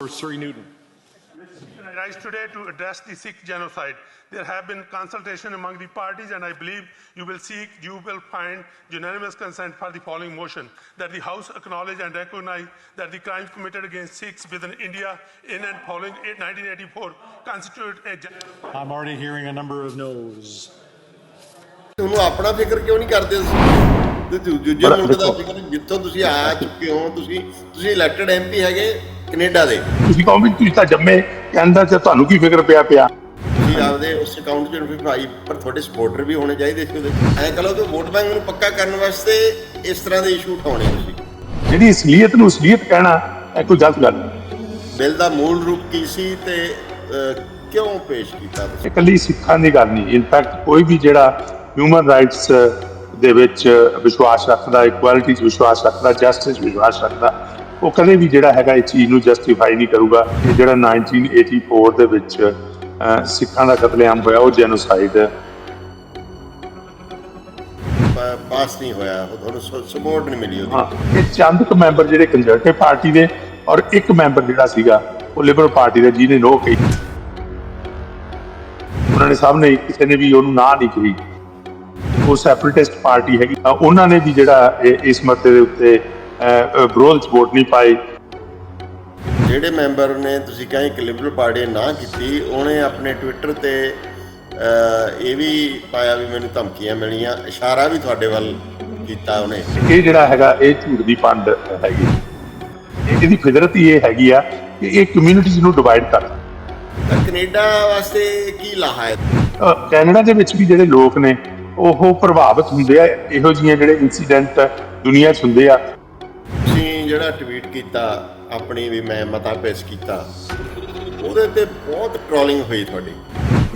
for Surrey Newton. I rise today to address the Sikh genocide. There have been consultation among the parties, and I believe you will seek, you will find unanimous consent for the following motion that the House acknowledge and recognize that the crimes committed against Sikhs within India in and following 1984 constitute a genocide. I'm already hearing a number of no's. ਤੁਹਾਨੂੰ ਆਪਣਾ ਫਿਕਰ ਕਿਉਂ ਨਹੀਂ ਕਰਦੇ ਤੁਸੀਂ ਤੇ ਦੂ- ਦੂਜੇ ਮੁਲਕ ਦਾ ਫਿਕਰ ਜਿੱਥੋਂ ਤੁਸੀਂ ਆ ਚੁੱਕੇ ਹੋ ਤੁਸੀਂ ਤੁਸੀਂ ਇਲੈਕਟਡ ਐਮਪੀ ਹੈਗੇ Canada ਦੇ। ਤੁਸੀਂ ਕਹੋ ਵੀ ਤੁਸੀਂ ਤਾਂ ਜੰਮੇ ਕਹਿੰਦਾ ਤੇ ਤੁਹਾਨੂੰ ਕੀ ਫਿਕਰ ਪਿਆ ਪਿਆ? ਤੁਸੀਂ ਆਪਦੇ ਉਸ ਅਕਾਊਂਟ 'ਚ ਵੀ ਭਾਈ ਪਰ ਤੁਹਾਡੇ ਸਪੋਰਟਰ ਵੀ ਹੋਣੇ ਚਾਹੀਦੇ ਸੀ ਉਹਦੇ। ਐਂ ਕਹ ਲਓ ਕਿ ਵੋਟ ਬੈਂਕ ਨੂੰ ਪੱਕਾ ਕਰਨ ਵਾਸਤੇ ਇਸ ਤਰ੍ਹਾਂ ਦੇ ਇਸ਼ੂ ਉਠਾਉਣੇ ਤੁਸੀਂ। ਜਿਹੜੀ ਅਸਲੀਅਤ ਨੂੰ ਅਸਲੀਅਤ ਕਹਿਣਾ ਇਹ ਕੋਈ ਗਲਤ ਗੱਲ ਨਹੀਂ। ਬਿੱਲ ਦਾ ਮੂਲ ਰੂਪ ਕੀ ਸੀ ਤੇ ਕਿਉਂ ਪੇਸ਼ ਕੀਤਾ ਤੁਸੀਂ? ਇਕੱਲੀ ਸਿੱਖਾਂ ਦੀ ਗੱਲ ਨਹੀਂ ਇਨਫੈਕਟ ਕੋਈ ਵੀ ਜਿਹੜਾ ਹਿਊਮਨ ਰਾਈਟਸ ਦੇ ਵਿੱਚ ਵਿਸ਼ਵਾਸ ਰੱਖਦਾ ਇਕੁਐਲਿਟੀ 'ਚ ਵਿਸ਼ਵਾਸ ਰੱਖਦਾ ਜਸਟਿਸ ਵਿਸ਼ਵਾਸ ਰੱਖਦਾ ਉਹ ਕਦੇ ਵੀ ਜਿਹੜਾ ਹੈਗਾ ਇਹ ਚੀਜ਼ ਨੂੰ ਜਸਟੀਫਾਈ ਨਹੀਂ ਕਰੂਗਾ। ਕਿ ਜਿਹੜਾ 1984 ਦੇ ਵਿੱਚ ਸਿੱਖਾਂ ਦਾ ਕਤਲੇਆਮ ਹੋਇਆ ਉਹ ਜੈਨੋਸਾਈਡ ਪਾਸ ਨਹੀਂ ਹੋਇਆ ਉਹ ਤੁਹਾਨੂੰ ਸਪੋਰਟ ਨਹੀਂ ਮਿਲੀ ਉਹਦੀ। ਇਹ ਚੰਦ ਕੁ ਮੈਂਬਰ ਜਿਹੜੇ ਕੰਜ਼ਰਵੇਟਿਵ ਪਾਰਟੀ ਦੇ ਔਰ ਇੱਕ ਮੈਂਬਰ ਜਿਹੜਾ ਸੀਗਾ ਉਹ ਲਿਬਰਲ ਪਾਰਟੀ ਦਾ ਜਿਹਨੇ ਨੋ ਕਹੀ ਉਹਨਾਂ ਨੇ ਨੇ ਕਿਸੇ ਨੇ ਵੀ ਉਹਨੂੰ ਨਾ ਨਹੀਂ ਕਹੀ। ਉਹ ਸੈਪਰੇਟਿਸਟ ਪਾਰਟੀ ਹੈਗੀ ਉਹਨਾਂ ਨੇ ਵੀ ਜਿਹੜਾ ਇਸ ਮਤੇ ਦੇ ਉੱਤੇ ਵਿਰੋਧ 'ਚ ਵੋਟ ਨਹੀਂ ਪਾਈ। ਜਿਹੜੇ ਮੈਂਬਰ ਨੇ ਤੁਸੀਂ ਕਹੇ ਕਿ ਲਿਬਰਲ ਪਾਰਟੀ ਨੇ ਕੀਤੀ ਉਹਨੇ ਆਪਣੇ ਟਵਿੱਟਰ ਤੇ ਇਹ ਵੀ ਪਾਇਆ ਵੀ ਮੈਨੂੰ ਧਮਕੀਆਂ ਮਿਲੀਆਂ ਇਸ਼ਾਰਾ ਵੀ ਤੁਹਾਡੇ ਵੱਲ ਕੀਤਾ ਉਹਨੇ। ਇਹ ਜਿਹੜਾ ਹੈਗਾ ਇਹ ਝੂਠ ਦੀ ਪੰਡ ਹੈਗੀ। ਇਹ- ਇਹਦੀ ਫਿਦਰਤ ਹੀ ਇਹ ਹੈਗੀ ਆ ਕਿ ਇਹ ਕਮਿਊਨਿਟੀਜ਼ ਨੂੰ ਡਿਵਾਈਡ ਕਰਦਾ ਤਾਂ ਕੈਨੇਡਾ ਵਾਸਤੇ ਕੀ ਲਾਹਾ ਹੈ? ਕੈਨੇਡਾ ਦੇ ਵਿੱਚ ਵੀ ਜਿਹੜੇ ਲੋਕ ਨੇ ਉਹ ਪ੍ਰਭਾਵਿਤ ਹੁੰਦੇ ਆ ਇਹੋ ਜਿਹੇ ਜਿਹੜੇ ਇਨਸੀਡੈਂਟ ਦੁਨੀਆ 'ਚ ਹੁੰਦੇ ਆ ਜਿਹੜਾ ਟਵੀਟ ਕੀਤਾ ਆਪਣੀ ਵੀ ਮੈਂ ਮਤਾ ਪੇਸ਼ ਕੀਤਾ ਉਹਦੇ ਤੇ ਬਹੁਤ ਟ੍ਰੋਲਿੰਗ ਹੋਈ ਤੁਹਾਡੀ।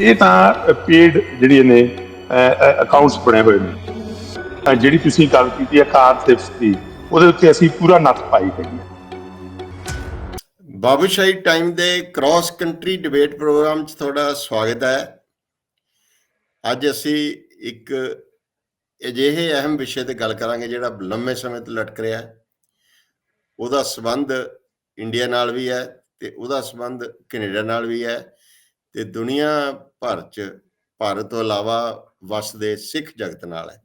ਇਹ ਤਾਂ ਪੇਡ ਜਿਹੜੀਆਂ ਨੇ ਅਕਾਊਂਟਸ ਬਣੇ ਹੋਏ ਨੇ। ਜਿਹੜੀ ਤੁਸੀਂ ਗੱਲ ਕੀਤੀ ਹੈ ਕਾਰ ਸਿਫਸ ਦੀ ਉਹਦੇ ਉੱਤੇ ਅਸੀਂ ਪੂਰਾ ਨੱਥ ਪਾਈ ਹੈਗੀ ਬਾਬੂਸ਼ਾਹੀ ਟਾਈਮ ਦੇ ਕ੍ਰਾਸ ਕੰਟਰੀ ਡਿਬੇਟ ਪ੍ਰੋਗਰਾਮ 'ਚ ਤੁਹਾਡਾ ਸਵਾਗਤ ਹੈ। ਅੱਜ ਅਸੀਂ ਇੱਕ ਅਜਿਹੇ ਅਹਿਮ ਵਿਸ਼ੇ ਤੇ ਗੱਲ ਕਰਾਂਗੇ ਜਿਹੜਾ ਲੰਮੇ ਸਮੇਂ ਤੋਂ ਲਟਕ ਰਿਹਾ ਹੈ। ਉਹਦਾ ਸਬੰਧ ਇੰਡੀਆ ਨਾਲ ਵੀ ਹੈ ਤੇ ਉਹਦਾ ਸਬੰਧ ਕੈਨੇਡਾ ਨਾਲ ਵੀ ਹੈ ਤੇ ਦੁਨੀਆ ਭਰ 'ਚ ਭਾਰਤ ਤੋਂ ਇਲਾਵਾ ਵਸਦੇ ਸਿੱਖ ਜਗਤ ਨਾਲ ਹੈ।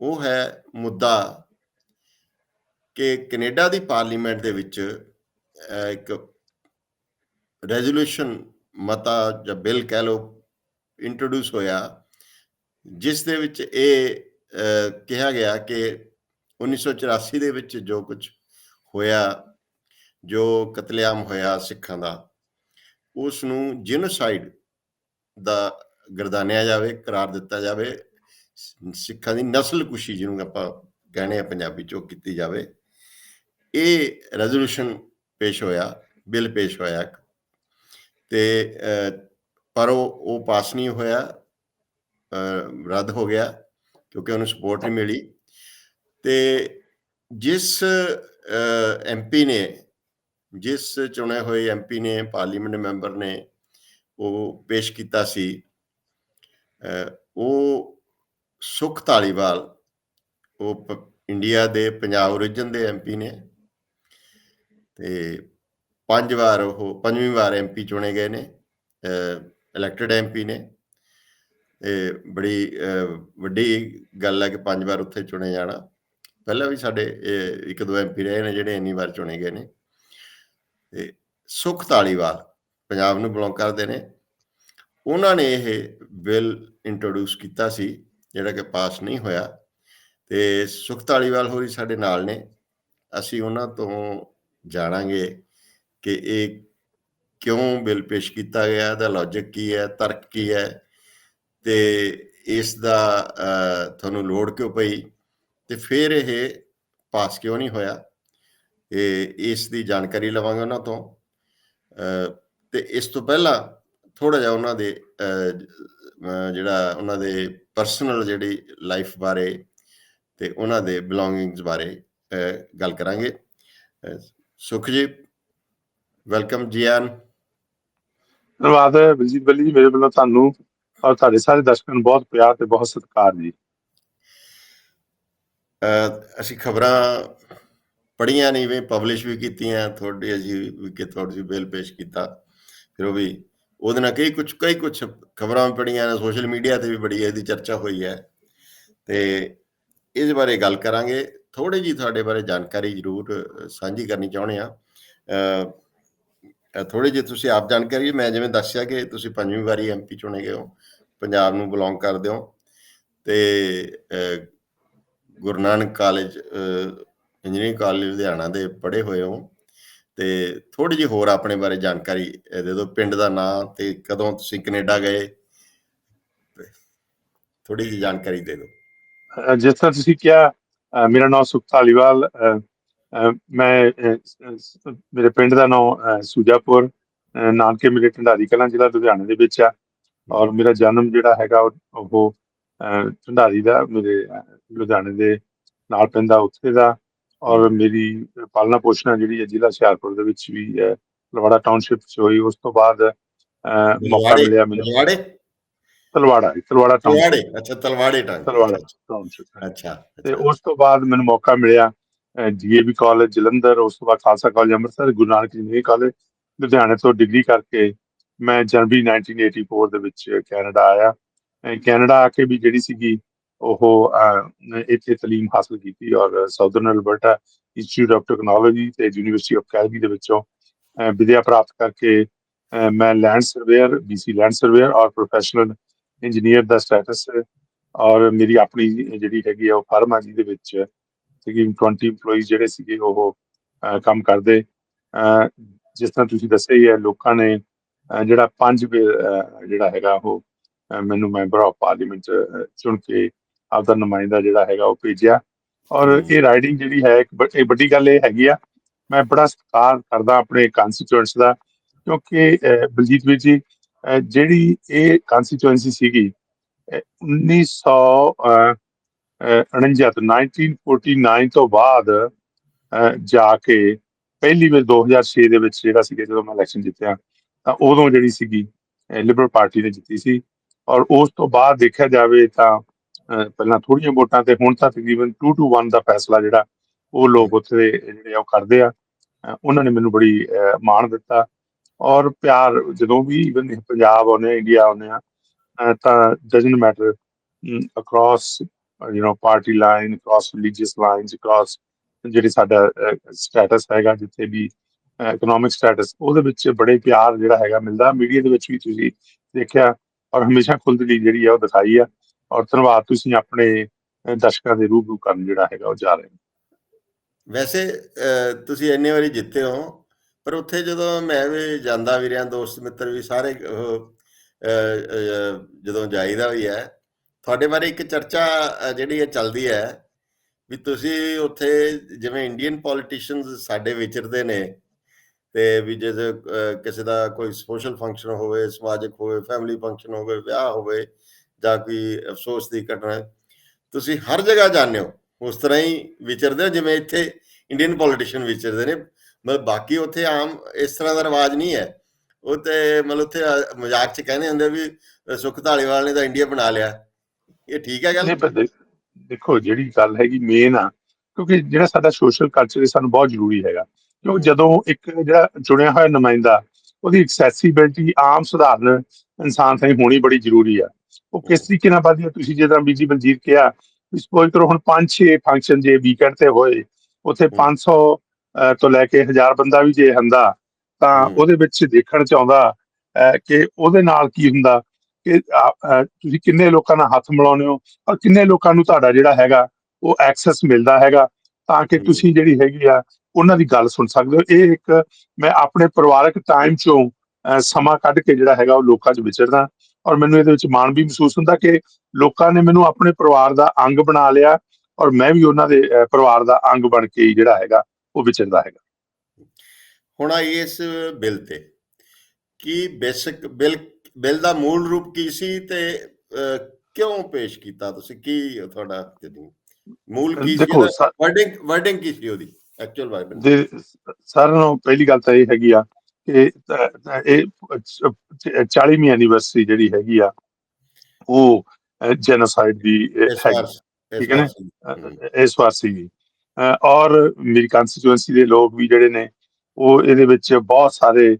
ਉਹ ਹੈ ਮੁੱਦਾ ਕਿ ਕੈਨੇਡਾ ਦੀ ਪਾਰਲੀਮੈਂਟ ਦੇ ਵਿੱਚ ਇੱਕ ਰੈਜ਼ੋਲੂਸ਼ਨ ਮਤਾ ਜਾਂ ਬਿੱਲ ਕਹਿ ਲਓ ਇੰਟਰੋਡਿਊਸ ਹੋਇਆ, ਜਿਸ ਦੇ ਵਿੱਚ ਇਹ ਕਿਹਾ ਗਿਆ ਕਿ 1984 ਦੇ ਵਿੱਚ ਜੋ ਕੁਝ ਹੋਇਆ, ਜੋ ਕਤਲੇਆਮ ਹੋਇਆ ਸਿੱਖਾਂ ਦਾ ਉਸ ਨੂੰ ਜੀਨੋਸਾਈਡ ਦਾ ਗਰਦਾਨਿਆ ਜਾਵੇ, ਕਰਾਰ ਦਿੱਤਾ ਜਾਵੇ, ਸਿੱਖਾਂ ਦੀ ਨਸਲਕੁਸ਼ੀ ਜਿਹਨੂੰ ਆਪਾਂ ਕਹਿੰਦੇ ਆ ਪੰਜਾਬੀ ਚ ਉਹ ਕੀਤੀ ਜਾਵੇ ਇਹ ਰੈਜ਼ੋਲੂਸ਼ਨ ਪੇਸ਼ ਹੋਇਆ, ਬਿੱਲ ਪੇਸ਼ ਹੋਇਆ ਇੱਕ। ਤੇ ਪਰ ਉਹ ਪਾਸ ਨਹੀਂ ਹੋਇਆ ਰੱਦ ਹੋ ਗਿਆ, ਕਿਉਂਕਿ ਉਹਨੂੰ ਸਪੋਰਟ ਨਹੀਂ ਮਿਲੀ ਤੇ ਜਿਸ ਐਮਪੀ ਨੇ, ਜਿਸ ਚੁਣੇ ਹੋਏ ਐਮਪੀ ਨੇ ਪਾਰਲੀਮੈਂਟ ਮੈਂਬਰ ਨੇ, ਉਹ ਪੇਸ਼ ਕੀਤਾ ਸੀ ਉਹ ਸੁਖ ਧਾਲੀਵਾਲ, ਉਹ ਪ- ਇੰਡੀਆ ਦੇ ਪੰਜਾਬ ਰੀਜਨ ਦੇ ਐਮਪੀ ਨੇ ਤੇ ਪੰਜ ਵਾਰ ਉਹ ਪੰਜਵੀਂ ਵਾਰ ਐਮਪੀ ਚੁਣੇ ਗਏ ਨੇ ਇਲੈਕਟਡ ਐਮਪੀ ਨੇ ਇਹ ਬੜੀ ਵੱਡੀ ਗੱਲ ਹੈ ਕਿ ਪੰਜ ਵਾਰ ਉੱਥੇ ਚੁਣੇ ਜਾਣਾ। ਪਹਿਲਾਂ ਵੀ ਸਾਡੇ, ਇਹ ਇੱਕ ਦੋ ਐਮਪੀ ਰਹੇ ਨੇ ਜਿਹੜੇ ਇੰਨੀ ਵਾਰ ਚੁਣੇ ਗਏ ਨੇ। ਤੇ ਸੁਖ ਧਾਲੀਵਾਲ ਪੰਜਾਬ ਨੂੰ ਬਿਲੋਂਗ ਕਰਦੇ ਨੇ। ਉਹਨਾਂ ਨੇ ਇਹ ਬਿੱਲ ਇੰਟਰੋਡਿਊਸ ਕੀਤਾ ਸੀ, ਜਿਹੜਾ ਕਿ ਪਾਸ ਨਹੀਂ ਹੋਇਆ। ਤੇ ਸੁਖ ਧਾਲੀਵਾਲ ਹੋਰੀ ਸਾਡੇ ਨਾਲ ਨੇ। ਅਸੀਂ ਉਹਨਾਂ ਤੋਂ ਜਾਣਾਂਗੇ ਕਿ ਇਹ ਕਿਉਂ ਬਿੱਲ ਪੇਸ਼ ਕੀਤਾ ਗਿਆ, ਇਹਦਾ ਲੌਜੀਕ ਕੀ ਹੈ, ਤਰਕ ਕੀ ਹੈ। ਤੇ ਇਸ ਦਾ ਤੁਹਾਨੂੰ ਲੋੜ ਕਿਉਂ ਪਈ? ਤੇ ਫਿਰ ਇਹ ਪਾਸ ਕਿਉਂ ਨਹੀਂ ਹੋਇਆ? ਇਹ ਇਸ ਦੀ ਜਾਣਕਾਰੀ ਲਵਾਂਗੇ ਉਹਨਾਂ ਤੋਂ। ਅਹ, ਤੇ ਇਸ ਤੋਂ ਪਹਿਲਾਂ ਥੋੜਾ ਜਿਹਾ ਉਹਨਾਂ ਦੇ ਜਿਹੜਾ ਉਹਨਾਂ ਦੇ ਪਰਸਨਲ ਜਿਹੜੀ ਲਾਈਫ ਬਾਰੇ ਤੇ ਉਹਨਾਂ ਦੇ ਬਿਲੋਂਗਿੰਗਸ ਬਾਰੇ ਗੱਲ ਕਰਾਂਗੇ। ਅਹ, ਸੁਖ ਜੀ ਵੈਲਕਮ ਜੀ ਆਨ ਧੰਨਵਾਦ ਬਲਜੀਤ ਬੱਲੀ ਜੀ ਮੇਰੇ ਵੱਲੋਂ ਤੁਹਾਨੂੰ ਔਰ ਤੁਹਾਡੇ ਸਾਰੇ ਦਰਸ਼ਕਾਂ ਨੂੰ ਬਹੁਤ ਪਿਆਰ ਤੇ ਬਹੁਤ ਸਤਿਕਾਰ ਜੀ। ਅਹ, ਅਸੀਂ ਖਬਰਾਂ ਪੜ੍ਹੀਆਂ ਨਹੀਂ ਵੀ ਪਬਲਿਸ਼ ਵੀ ਕੀਤੀਆਂ ਤੁਹਾਡੇ ਅਸੀਂ ਵੀ ਕਿ ਤੁਹਾਡੀ ਬਿੱਲ ਪੇਸ਼ ਕੀਤਾ। ਫਿਰ ਉਹ ਵੀ ਉਹਦੇ ਨਾਲ ਕਈ ਕੁਝ ਕਈ ਕੁਝ ਖਬਰਾਂ ਵੀ ਪੜ੍ਹੀਆਂ ਨੇ ਸੋਸ਼ਲ ਮੀਡੀਆ ਤੇ ਵੀ ਬੜੀ ਇਹਦੀ ਚਰਚਾ ਹੋਈ ਹੈ। ਤੇ ਇਸ ਬਾਰੇ ਗੱਲ ਕਰਾਂਗੇ। ਥੋੜੀ ਜੀ ਤੁਹਾਡੇ ਬਾਰੇ ਜਾਣਕਾਰੀ ਜ਼ਰੂਰ ਸਾਂਝੀ ਕਰਨੀ ਚਾਹੁੰਦੇ ਆ ਥੋੜੀ ਜਿਹੀ ਤੁਸੀਂ ਆਪ ਜਾਣਕਾਰੀ ਮੈਂ ਜਿਵੇਂ ਦੱਸਿਆ ਕਿ ਤੁਸੀਂ ਪੰਜਵੀਂ ਵਾਰੀ ਐਮਪੀ ਚੁਣੇ ਗਏ ਹੋ ਪੰਜਾਬ ਨੂੰ ਬਿਲੋਂਗ ਕਰਦੇ ਹੋ। ਤੇ Guru Nanak college engineering college Ludhiana ਦੇ ਪੜ੍ਹੇ ਹੋਏ ਹੋ। ਤੇ ਥੋੜੀ ਜਿਹੀ ਹੋਰ ਆਪਣੇ ਬਾਰੇ ਜਾਣਕਾਰੀ ਦੇ ਦਿਓ ਪਿੰਡ ਦਾ ਨਾਂ ਤੇ ਕਦੋਂ ਤੁਸੀਂ ਕੈਨੇਡਾ ਗਏ। ਥੋੜੀ ਜਿਹੀ ਜਾਣਕਾਰੀ ਦੇ ਦਿਓ। ਜਿਸ ਤਰ੍ਹਾਂ ਤੁਸੀਂ ਕਿਹਾ ਮੇਰਾ ਨਾਮ ਸੁਖ ਧਾਲੀਵਾਲ ਮੈਂ ਮੇਰੇ ਪਿੰਡ ਦਾ ਨਾਮ ਸੂਜਾਪੁਰ ਨਾਨਕੇ ਮੇਰੇ ਢੰਡਾਰੀ ਕਲਾਂ ਜ਼ਿਲ੍ਹਾ ਲੁਧਿਆਣਾ ਦੇ ਵਿੱਚ ਆ। ਔਰ ਮੇਰਾ ਜਨਮ ਜਿਹੜਾ ਹੈਗਾ ਉਹ ਢੰਡਾਰੀ ਦਾ ਮੇਰੇ ਲੁਧਿਆਣੇ ਦੇ ਨਾਲ ਪੈਂਦਾ ਉੱਥੇ ਦਾ। ਔਰ ਮੇਰੀ ਪਾਲਣਾ ਪੋਸ਼ਣਾ ਜਿਹੜੀ ਹੈ ਜ਼ਿਲ੍ਹਾ ਹੁਸ਼ਿਆਰਪੁਰ ਦੇ ਵਿੱਚ ਵੀ ਹੈ। ਲਵਾੜਾ ਟਾਊਨਸ਼ਿਪ ਚ ਹੋਈ। ਉਸ ਤੋਂ ਬਾਅਦ ਮੌਕਾ ਮਿਲਿਆ ਮੈਨੂੰ। ਤਲਵਾੜੇ ਤਲਵਾੜਾ ਤਲਵਾੜਾ ਟਾਊਨਸ਼ਿਪ ਅੱਛਾ ਤਲਵਾੜੇ ਟਾਊਨਸ਼ਿਪ ਅੱਛਾ ਤੇ ਉਸ ਤੋਂ ਬਾਅਦ ਮੈਨੂੰ ਮੌਕਾ ਮਿਲਿਆ ਡੀਏਵੀ ਕਾਲਜ ਜਲੰਧਰ ਉਸ ਤੋਂ ਬਾਅਦ Khalsa college Amritsar Guru Nanak engineering college ਲੁਧਿਆਣੇ ਤੋਂ ਡਿਗਰੀ ਕਰਕੇ ਮੈਂ ਜਨਵਰੀ 1984 ਦੇ ਵਿੱਚ ਕੈਨੇਡਾ ਆਇਆ। ਕੈਨੇਡਾ ਆ ਕੇ ਵੀ ਜਿਹੜੀ ਸੀਗੀ ਉਹ ਇੱਥੇ ਤਾਲੀਮ ਹਾਸਲ ਕੀਤੀ ਔਰ Southern Alberta Institute of Technology ਤੇ ਯੂਨੀਵਰਸਿਟੀ ਆਫ ਕੈਲਗਰੀ ਦੇ ਵਿੱਚੋਂ ਅਹ, ਵਿਦਿਆ ਪ੍ਰਾਪਤ ਕਰਕੇ ਮੈਂ land surveyor BC land surveyor ਔਰ ਪ੍ਰੋਫੈਸ਼ਨਲ ਇੰਜੀਨੀਅਰ ਦਾ ਸਟੇਟਸ ਔਰ ਮੇਰੀ ਆਪਣੀ ਜਿਹੜੀ ਹੈਗੀ ਆ ਉਹ ਫਰਮ ਆ ਜਿਹਦੇ ਵਿੱਚ ਸੀਗੀ 20 EMPLOYEES ਜਿਹੜੇ ਸੀਗੇ ਉਹ ਕੰਮ ਕਰਦੇ। ਜਿਸ ਤਰ੍ਹਾਂ ਤੁਸੀਂ ਦੱਸਿਆ ਹੀ ਹੈ ਲੋਕਾਂ ਨੇ ਜਿਹੜਾ ਪੰਜ ਜਿਹੜਾ ਹੈਗਾ ਉਹ ਮੈਨੂੰ ਮੈਂਬਰ ਆਫ ਪਾਰਲੀਮੈਂਟ ਚੁਣ ਕੇ ਆਪਦਾ ਨੁਮਾਇੰਦਾ ਜਿਹੜਾ ਹੈਗਾ ਉਹ ਭੇਜਿਆ ਔਰ। ਇਹ ਰਾਈਡਿੰਗ ਜਿਹੜੀ ਹੈ ਇੱਕ ਵੱਡੀ ਗੱਲ ਇਹ ਹੈਗੀ ਆ ਮੈਂ ਬੜਾ ਸਤਿਕਾਰ ਕਰਦਾ ਆਪਣੇ ਕੰਸਟੀਚੁਐਂਟਸ ਦਾ ਕਿਉਂਕਿ ਬਲਜੀਤ ਵੀਰ ਜੀ ਜਿਹੜੀ ਇਹ ਕੰਸਟੀਚੁਐਂਸੀ ਸੀਗੀ ਅਹ, 1900 ਅਹ, ਅਹ, 49 ਤੋਂ 1949 ਤੋਂ ਬਾਅਦ ਜਾ ਕੇ ਪਹਿਲੀ ਵਾਰ 2006 ਦੇ ਵਿੱਚ ਜਿਹੜਾ ਸੀ ਜਦੋਂ ਮੈਂ ਇਲੈਕਸ਼ਨ ਜਿੱਤਿਆ ਤਾਂ ਉਦੋਂ ਜਿਹੜੀ ਸੀਗੀ ਲਿਬਰਲ ਪਾਰਟੀ ਨੇ ਜਿੱਤੀ ਸੀ ਔਰ ਉਸ ਤੋਂ ਬਾਅਦ ਦੇਖਿਆ ਜਾਵੇ ਤਾਂ ਪਹਿਲਾਂ ਥੋੜੀਆਂ ਵੋਟਾਂ ਤੇ ਹੁਣ ਤਾਂ ਤਕਰੀਬਨ 2 ਟੂ 1 ਦਾ ਫੈਸਲਾ ਜਿਹੜਾ, ਉਹ ਲੋਕ ਉੱਥੇ ਦੇ ਜਿਹੜੇ ਆ, ਉਹ ਕਰਦੇ ਆ। ਉਹਨਾਂ ਨੇ ਮੈਨੂੰ ਬੜੀ ਮਾਣ ਦਿੱਤਾ। ਔਰ ਪਿਆਰ ਜਦੋਂ ਵੀ ਇਵਨ ਪੰਜਾਬ ਆਉਂਦੇ ਆ ਇੰਡੀਆ ਆਉਂਦੇ ਆ ਤਾਂ doesn't matter across you know party line across religious lines across ਜਿਹੜੀ ਸਾਡਾ ਸਟੇਟਸ ਹੈਗਾ, ਜਿੱਥੇ ਵੀ ਇਕਨੋਮਿਕ ਸਟੇਟਸ ਉਹਦੇ ਵਿੱਚ ਬੜੇ ਪਿਆਰ ਜਿਹੜਾ ਹੈਗਾ ਮਿਲਦਾ। ਮੀਡੀਆ ਦੇ ਵਿੱਚ ਵੀ ਤੁਸੀਂ ਦੇਖਿਆ ਔਰ ਹਮੇਸ਼ਾ ਖੁੱਲ੍ਹਦਲੀ ਜਿਹੜੀ ਆ ਉਹ ਦਿਖਾਈ ਆ। ਔਰ ਧੰਨਵਾਦ ਤੁਸੀਂ ਆਪਣੇ ਦਰਸ਼ਕਾਂ ਦੇ ਰੂਬਰੂ ਕਰਨ ਜਿਹੜਾ ਹੈਗਾ ਉਹ ਜਾ ਰਹੇ ਵੈਸੇ ਤੁਸੀਂ ਇੰਨੇ ਵਾਰੀ ਜਿੱਤੇ ਹੋ, ਪਰ ਉੱਥੇ ਜਦੋਂ ਮੈਂ ਵੀ ਜਾਂਦਾ ਵੀ ਦੋਸਤ, ਮਿੱਤਰ ਵੀ ਸਾਰੇ ਜਦੋਂ ਜਾਈਦਾ ਵੀ ਹੈ, ਤੁਹਾਡੇ ਬਾਰੇ ਇੱਕ ਚਰਚਾ ਜਿਹੜੀ ਹੈ ਚੱਲਦੀ ਹੈ ਵੀ ਤੁਸੀਂ ਉੱਥੇ ਜਿਵੇਂ ਇੰਡੀਅਨ ਪੋਲੀਟੀਸ਼ੀਅਨਸ ਸਾਡੇ ਵਿਚਰਦੇ ਨੇ ਤੇ ਵੀ ਜੇ ਕਿਸੇ ਦਾ ਕੋਈ ਸੋਸ਼ਲ ਫੰਕਸ਼ਨ ਹੋਵੇ ਸਮਾਜਿਕ ਹੋਵੇ ਫੈਮਿਲੀ ਫੰਕਸ਼ਨ ਹੋਵੇ ਵਿਆਹ ਹੋਵੇ ਜਾਂ ਕੋਈ ਅਫਸੋਸ ਦੀ ਘਟਨਾ ਤੁਸੀਂ ਹਰ ਜਗ੍ਹਾ ਜਾਂਦੇ ਹੋ। ਉਸ ਤਰ੍ਹਾਂ ਹੀ ਵਿਚਰਦੇ ਹੋ ਜਿਵੇਂ ਇੱਥੇ ਇੰਡੀਅਨ ਪੋਲੀਟੀਸ਼ੀਅਨ ਵਿਚਰਦੇ ਨੇ। ਮਤਲਬ ਬਾਕੀ ਉੱਥੇ ਆਮ ਇਸ ਤਰ੍ਹਾਂ ਦਾ ਰਿਵਾਜ ਨਹੀਂ ਹੈ। ਉਹ ਤੇ ਮਤਲਬ ਉੱਥੇ ਮਜ਼ਾਕ 'ਚ ਕਹਿੰਦੇ ਹੁੰਦੇ ਵੀ ਅ, ਧਾਲੀਵਾਲ ਨੇ ਤਾਂ ਇੰਡੀਆ ਬਣਾ ਲਿਆ। ਇਹ ਠੀਕ ਹੈ ਗੱਲ? ਦੇਖੋ ਜਿਹੜੀ ਗੱਲ ਹੈਗੀ ਮੇਨ ਆ ਕਿਉਂਕਿ ਜਿਹੜਾ ਸਾਡਾ ਸੋਸ਼ਲ ਕਲਚਰ ਇਹ ਸਾਨੂੰ ਬਹੁਤ ਜ਼ਰੂਰੀ ਹੈਗਾ। ਕਿਉਂ ਜਦੋਂ ਇੱਕ ਜਿਹੜਾ ਚੁਣਿਆ ਹੋਇਆ ਨੁਮਾਇੰਦਾ ਉਹਦੀ ਐਕਸੈਸਿਬਿਲਟੀ ਆਮ ਸਧਾਰਨ ਇਨਸਾਨ ਤਾਈਂ ਹੋਣੀ ਬੜੀ ਜ਼ਰੂਰੀ ਆ। ਉਹ ਕਿਸ ਤਰੀਕੇ ਨਾਲ ਵਧਦੀ ਆ? ਤੁਸੀਂ ਜਿੱਦਾਂ ਬੀਜੀ ਬਲਜੀਤ ਕਿਹਾ ਸਪੋਜ਼ ਕਰੋ ਹੁਣ 5-6 ਫੰਕਸ਼ਨ ਜੇ ਵੀਕਐਂਡ ਤੇ ਹੋਏ ਉੱਥੇ 500 ਅਹ, ਤੋਂ ਲੈ ਕੇ 1000 ਬੰਦਾ ਵੀ ਜੇ ਹੁੰਦਾ ਤਾਂ। ਉਹਦੇ ਵਿੱਚ ਦੇਖਣ ਚ ਆਉਂਦਾ ਕਿ ਉਹਦੇ ਨਾਲ ਕੀ ਹੁੰਦਾ? ਕਿ ਤੁਸੀਂ ਕਿੰਨੇ ਲੋਕਾਂ ਨਾਲ ਹੱਥ ਮਿਲਾਉਂਦੇ ਹੋ? ਔਰ ਕਿੰਨੇ ਲੋਕਾਂ ਨੂੰ ਤੁਹਾਡਾ ਜਿਹੜਾ ਹੈਗਾ ਉਹ ਐਕਸੈਸ ਮਿਲਦਾ ਹੈਗਾ? ਤਾਂ ਕਿ। ਤੁਸੀਂ ਜਿਹੜੀ ਹੈਗੀ ਆ ਉਹਨਾਂ ਦੀ ਗੱਲ ਸੁਣ ਸਕਦੇ ਹੋ। ਇਹ ਇੱਕ ਮੈਂ ਆਪਣੇ ਪਰਿਵਾਰਕ ਟਾਈਮ ਚੋਂ ਸਮਾਂ ਕੱਢ ਕੇ ਜਿਹੜਾ ਹੈਗਾ ਉਹ ਲੋਕਾਂ 'ਚ ਵਿਚਰਦਾ। ਔਰ ਮੈਨੂੰ ਇਹਦੇ ਵਿੱਚ ਮਾਣ ਵੀ ਮਹਿਸੂਸ ਹੁੰਦਾ ਕਿ ਲੋਕਾਂ ਨੇ ਮੈਨੂੰ ਆਪਣੇ ਪਰਿਵਾਰ ਦਾ ਅੰਗ ਬਣਾ ਲਿਆ ਔਰ ਮੈਂ ਵੀ ਉਹਨਾਂ ਦੇ ਪਰਿਵਾਰ ਦਾ ਅੰਗ ਬਣ ਕੇ ਜਿਹੜਾ ਹੈਗਾ ਉਹ ਵਿਚਰਦਾ ਹੈਗਾ। ਹੁਣ ਆਈ ਇਸ ਬਿੱਲ ਤੇ। ਕੀ ਬੇਸਿਕ ਬਿੱਲ ਬਿੱਲ ਦਾ ਮੂਲ ਰੂਪ ਕੀ ਸੀ ਤੇ ਕਿਉਂ ਪੇਸ਼ ਕੀਤਾ ਤੁਸੀਂ? ਕੀ ਤੁਹਾਡਾ ਮੂਲ ਕੀ ਸਾ- ਵਰਡਿੰਗ ਵਰਡਿੰਗ ਕੀ ਸੀ ਉਹਦੀ? ਐਕਚੁਅਲ ਵਰਡਿੰਗ ਦੇ ਸਾਰਿਆਂ ਨਾਲੋਂ ਪਹਿਲੀ ਗੱਲ ਤਾਂ ਇਹ ਹੈਗੀ ਆ ਕਿ ਇਹ 40ਵੀਂ ਐਨੀਵਰਸਰੀ ਜਿਹੜੀ ਹੈਗੀ ਆ ਉਹ ਜੈਨੋਸਾਈਡ ਦੀ ਠੀਕ ਹੈ ਨਾ? ਸੀ। ਇਸ ਵਾਰ ਅਹ ਔਰ ਮੇਰੀ ਕੰਸਟੀਚੁਐਂਸੀ ਦੇ ਲੋਕ ਵੀ ਜਿਹੜੇ ਨੇ ਉਹ ਇਹਦੇ ਵਿੱਚ ਬਹੁਤ ਸਾਰੇ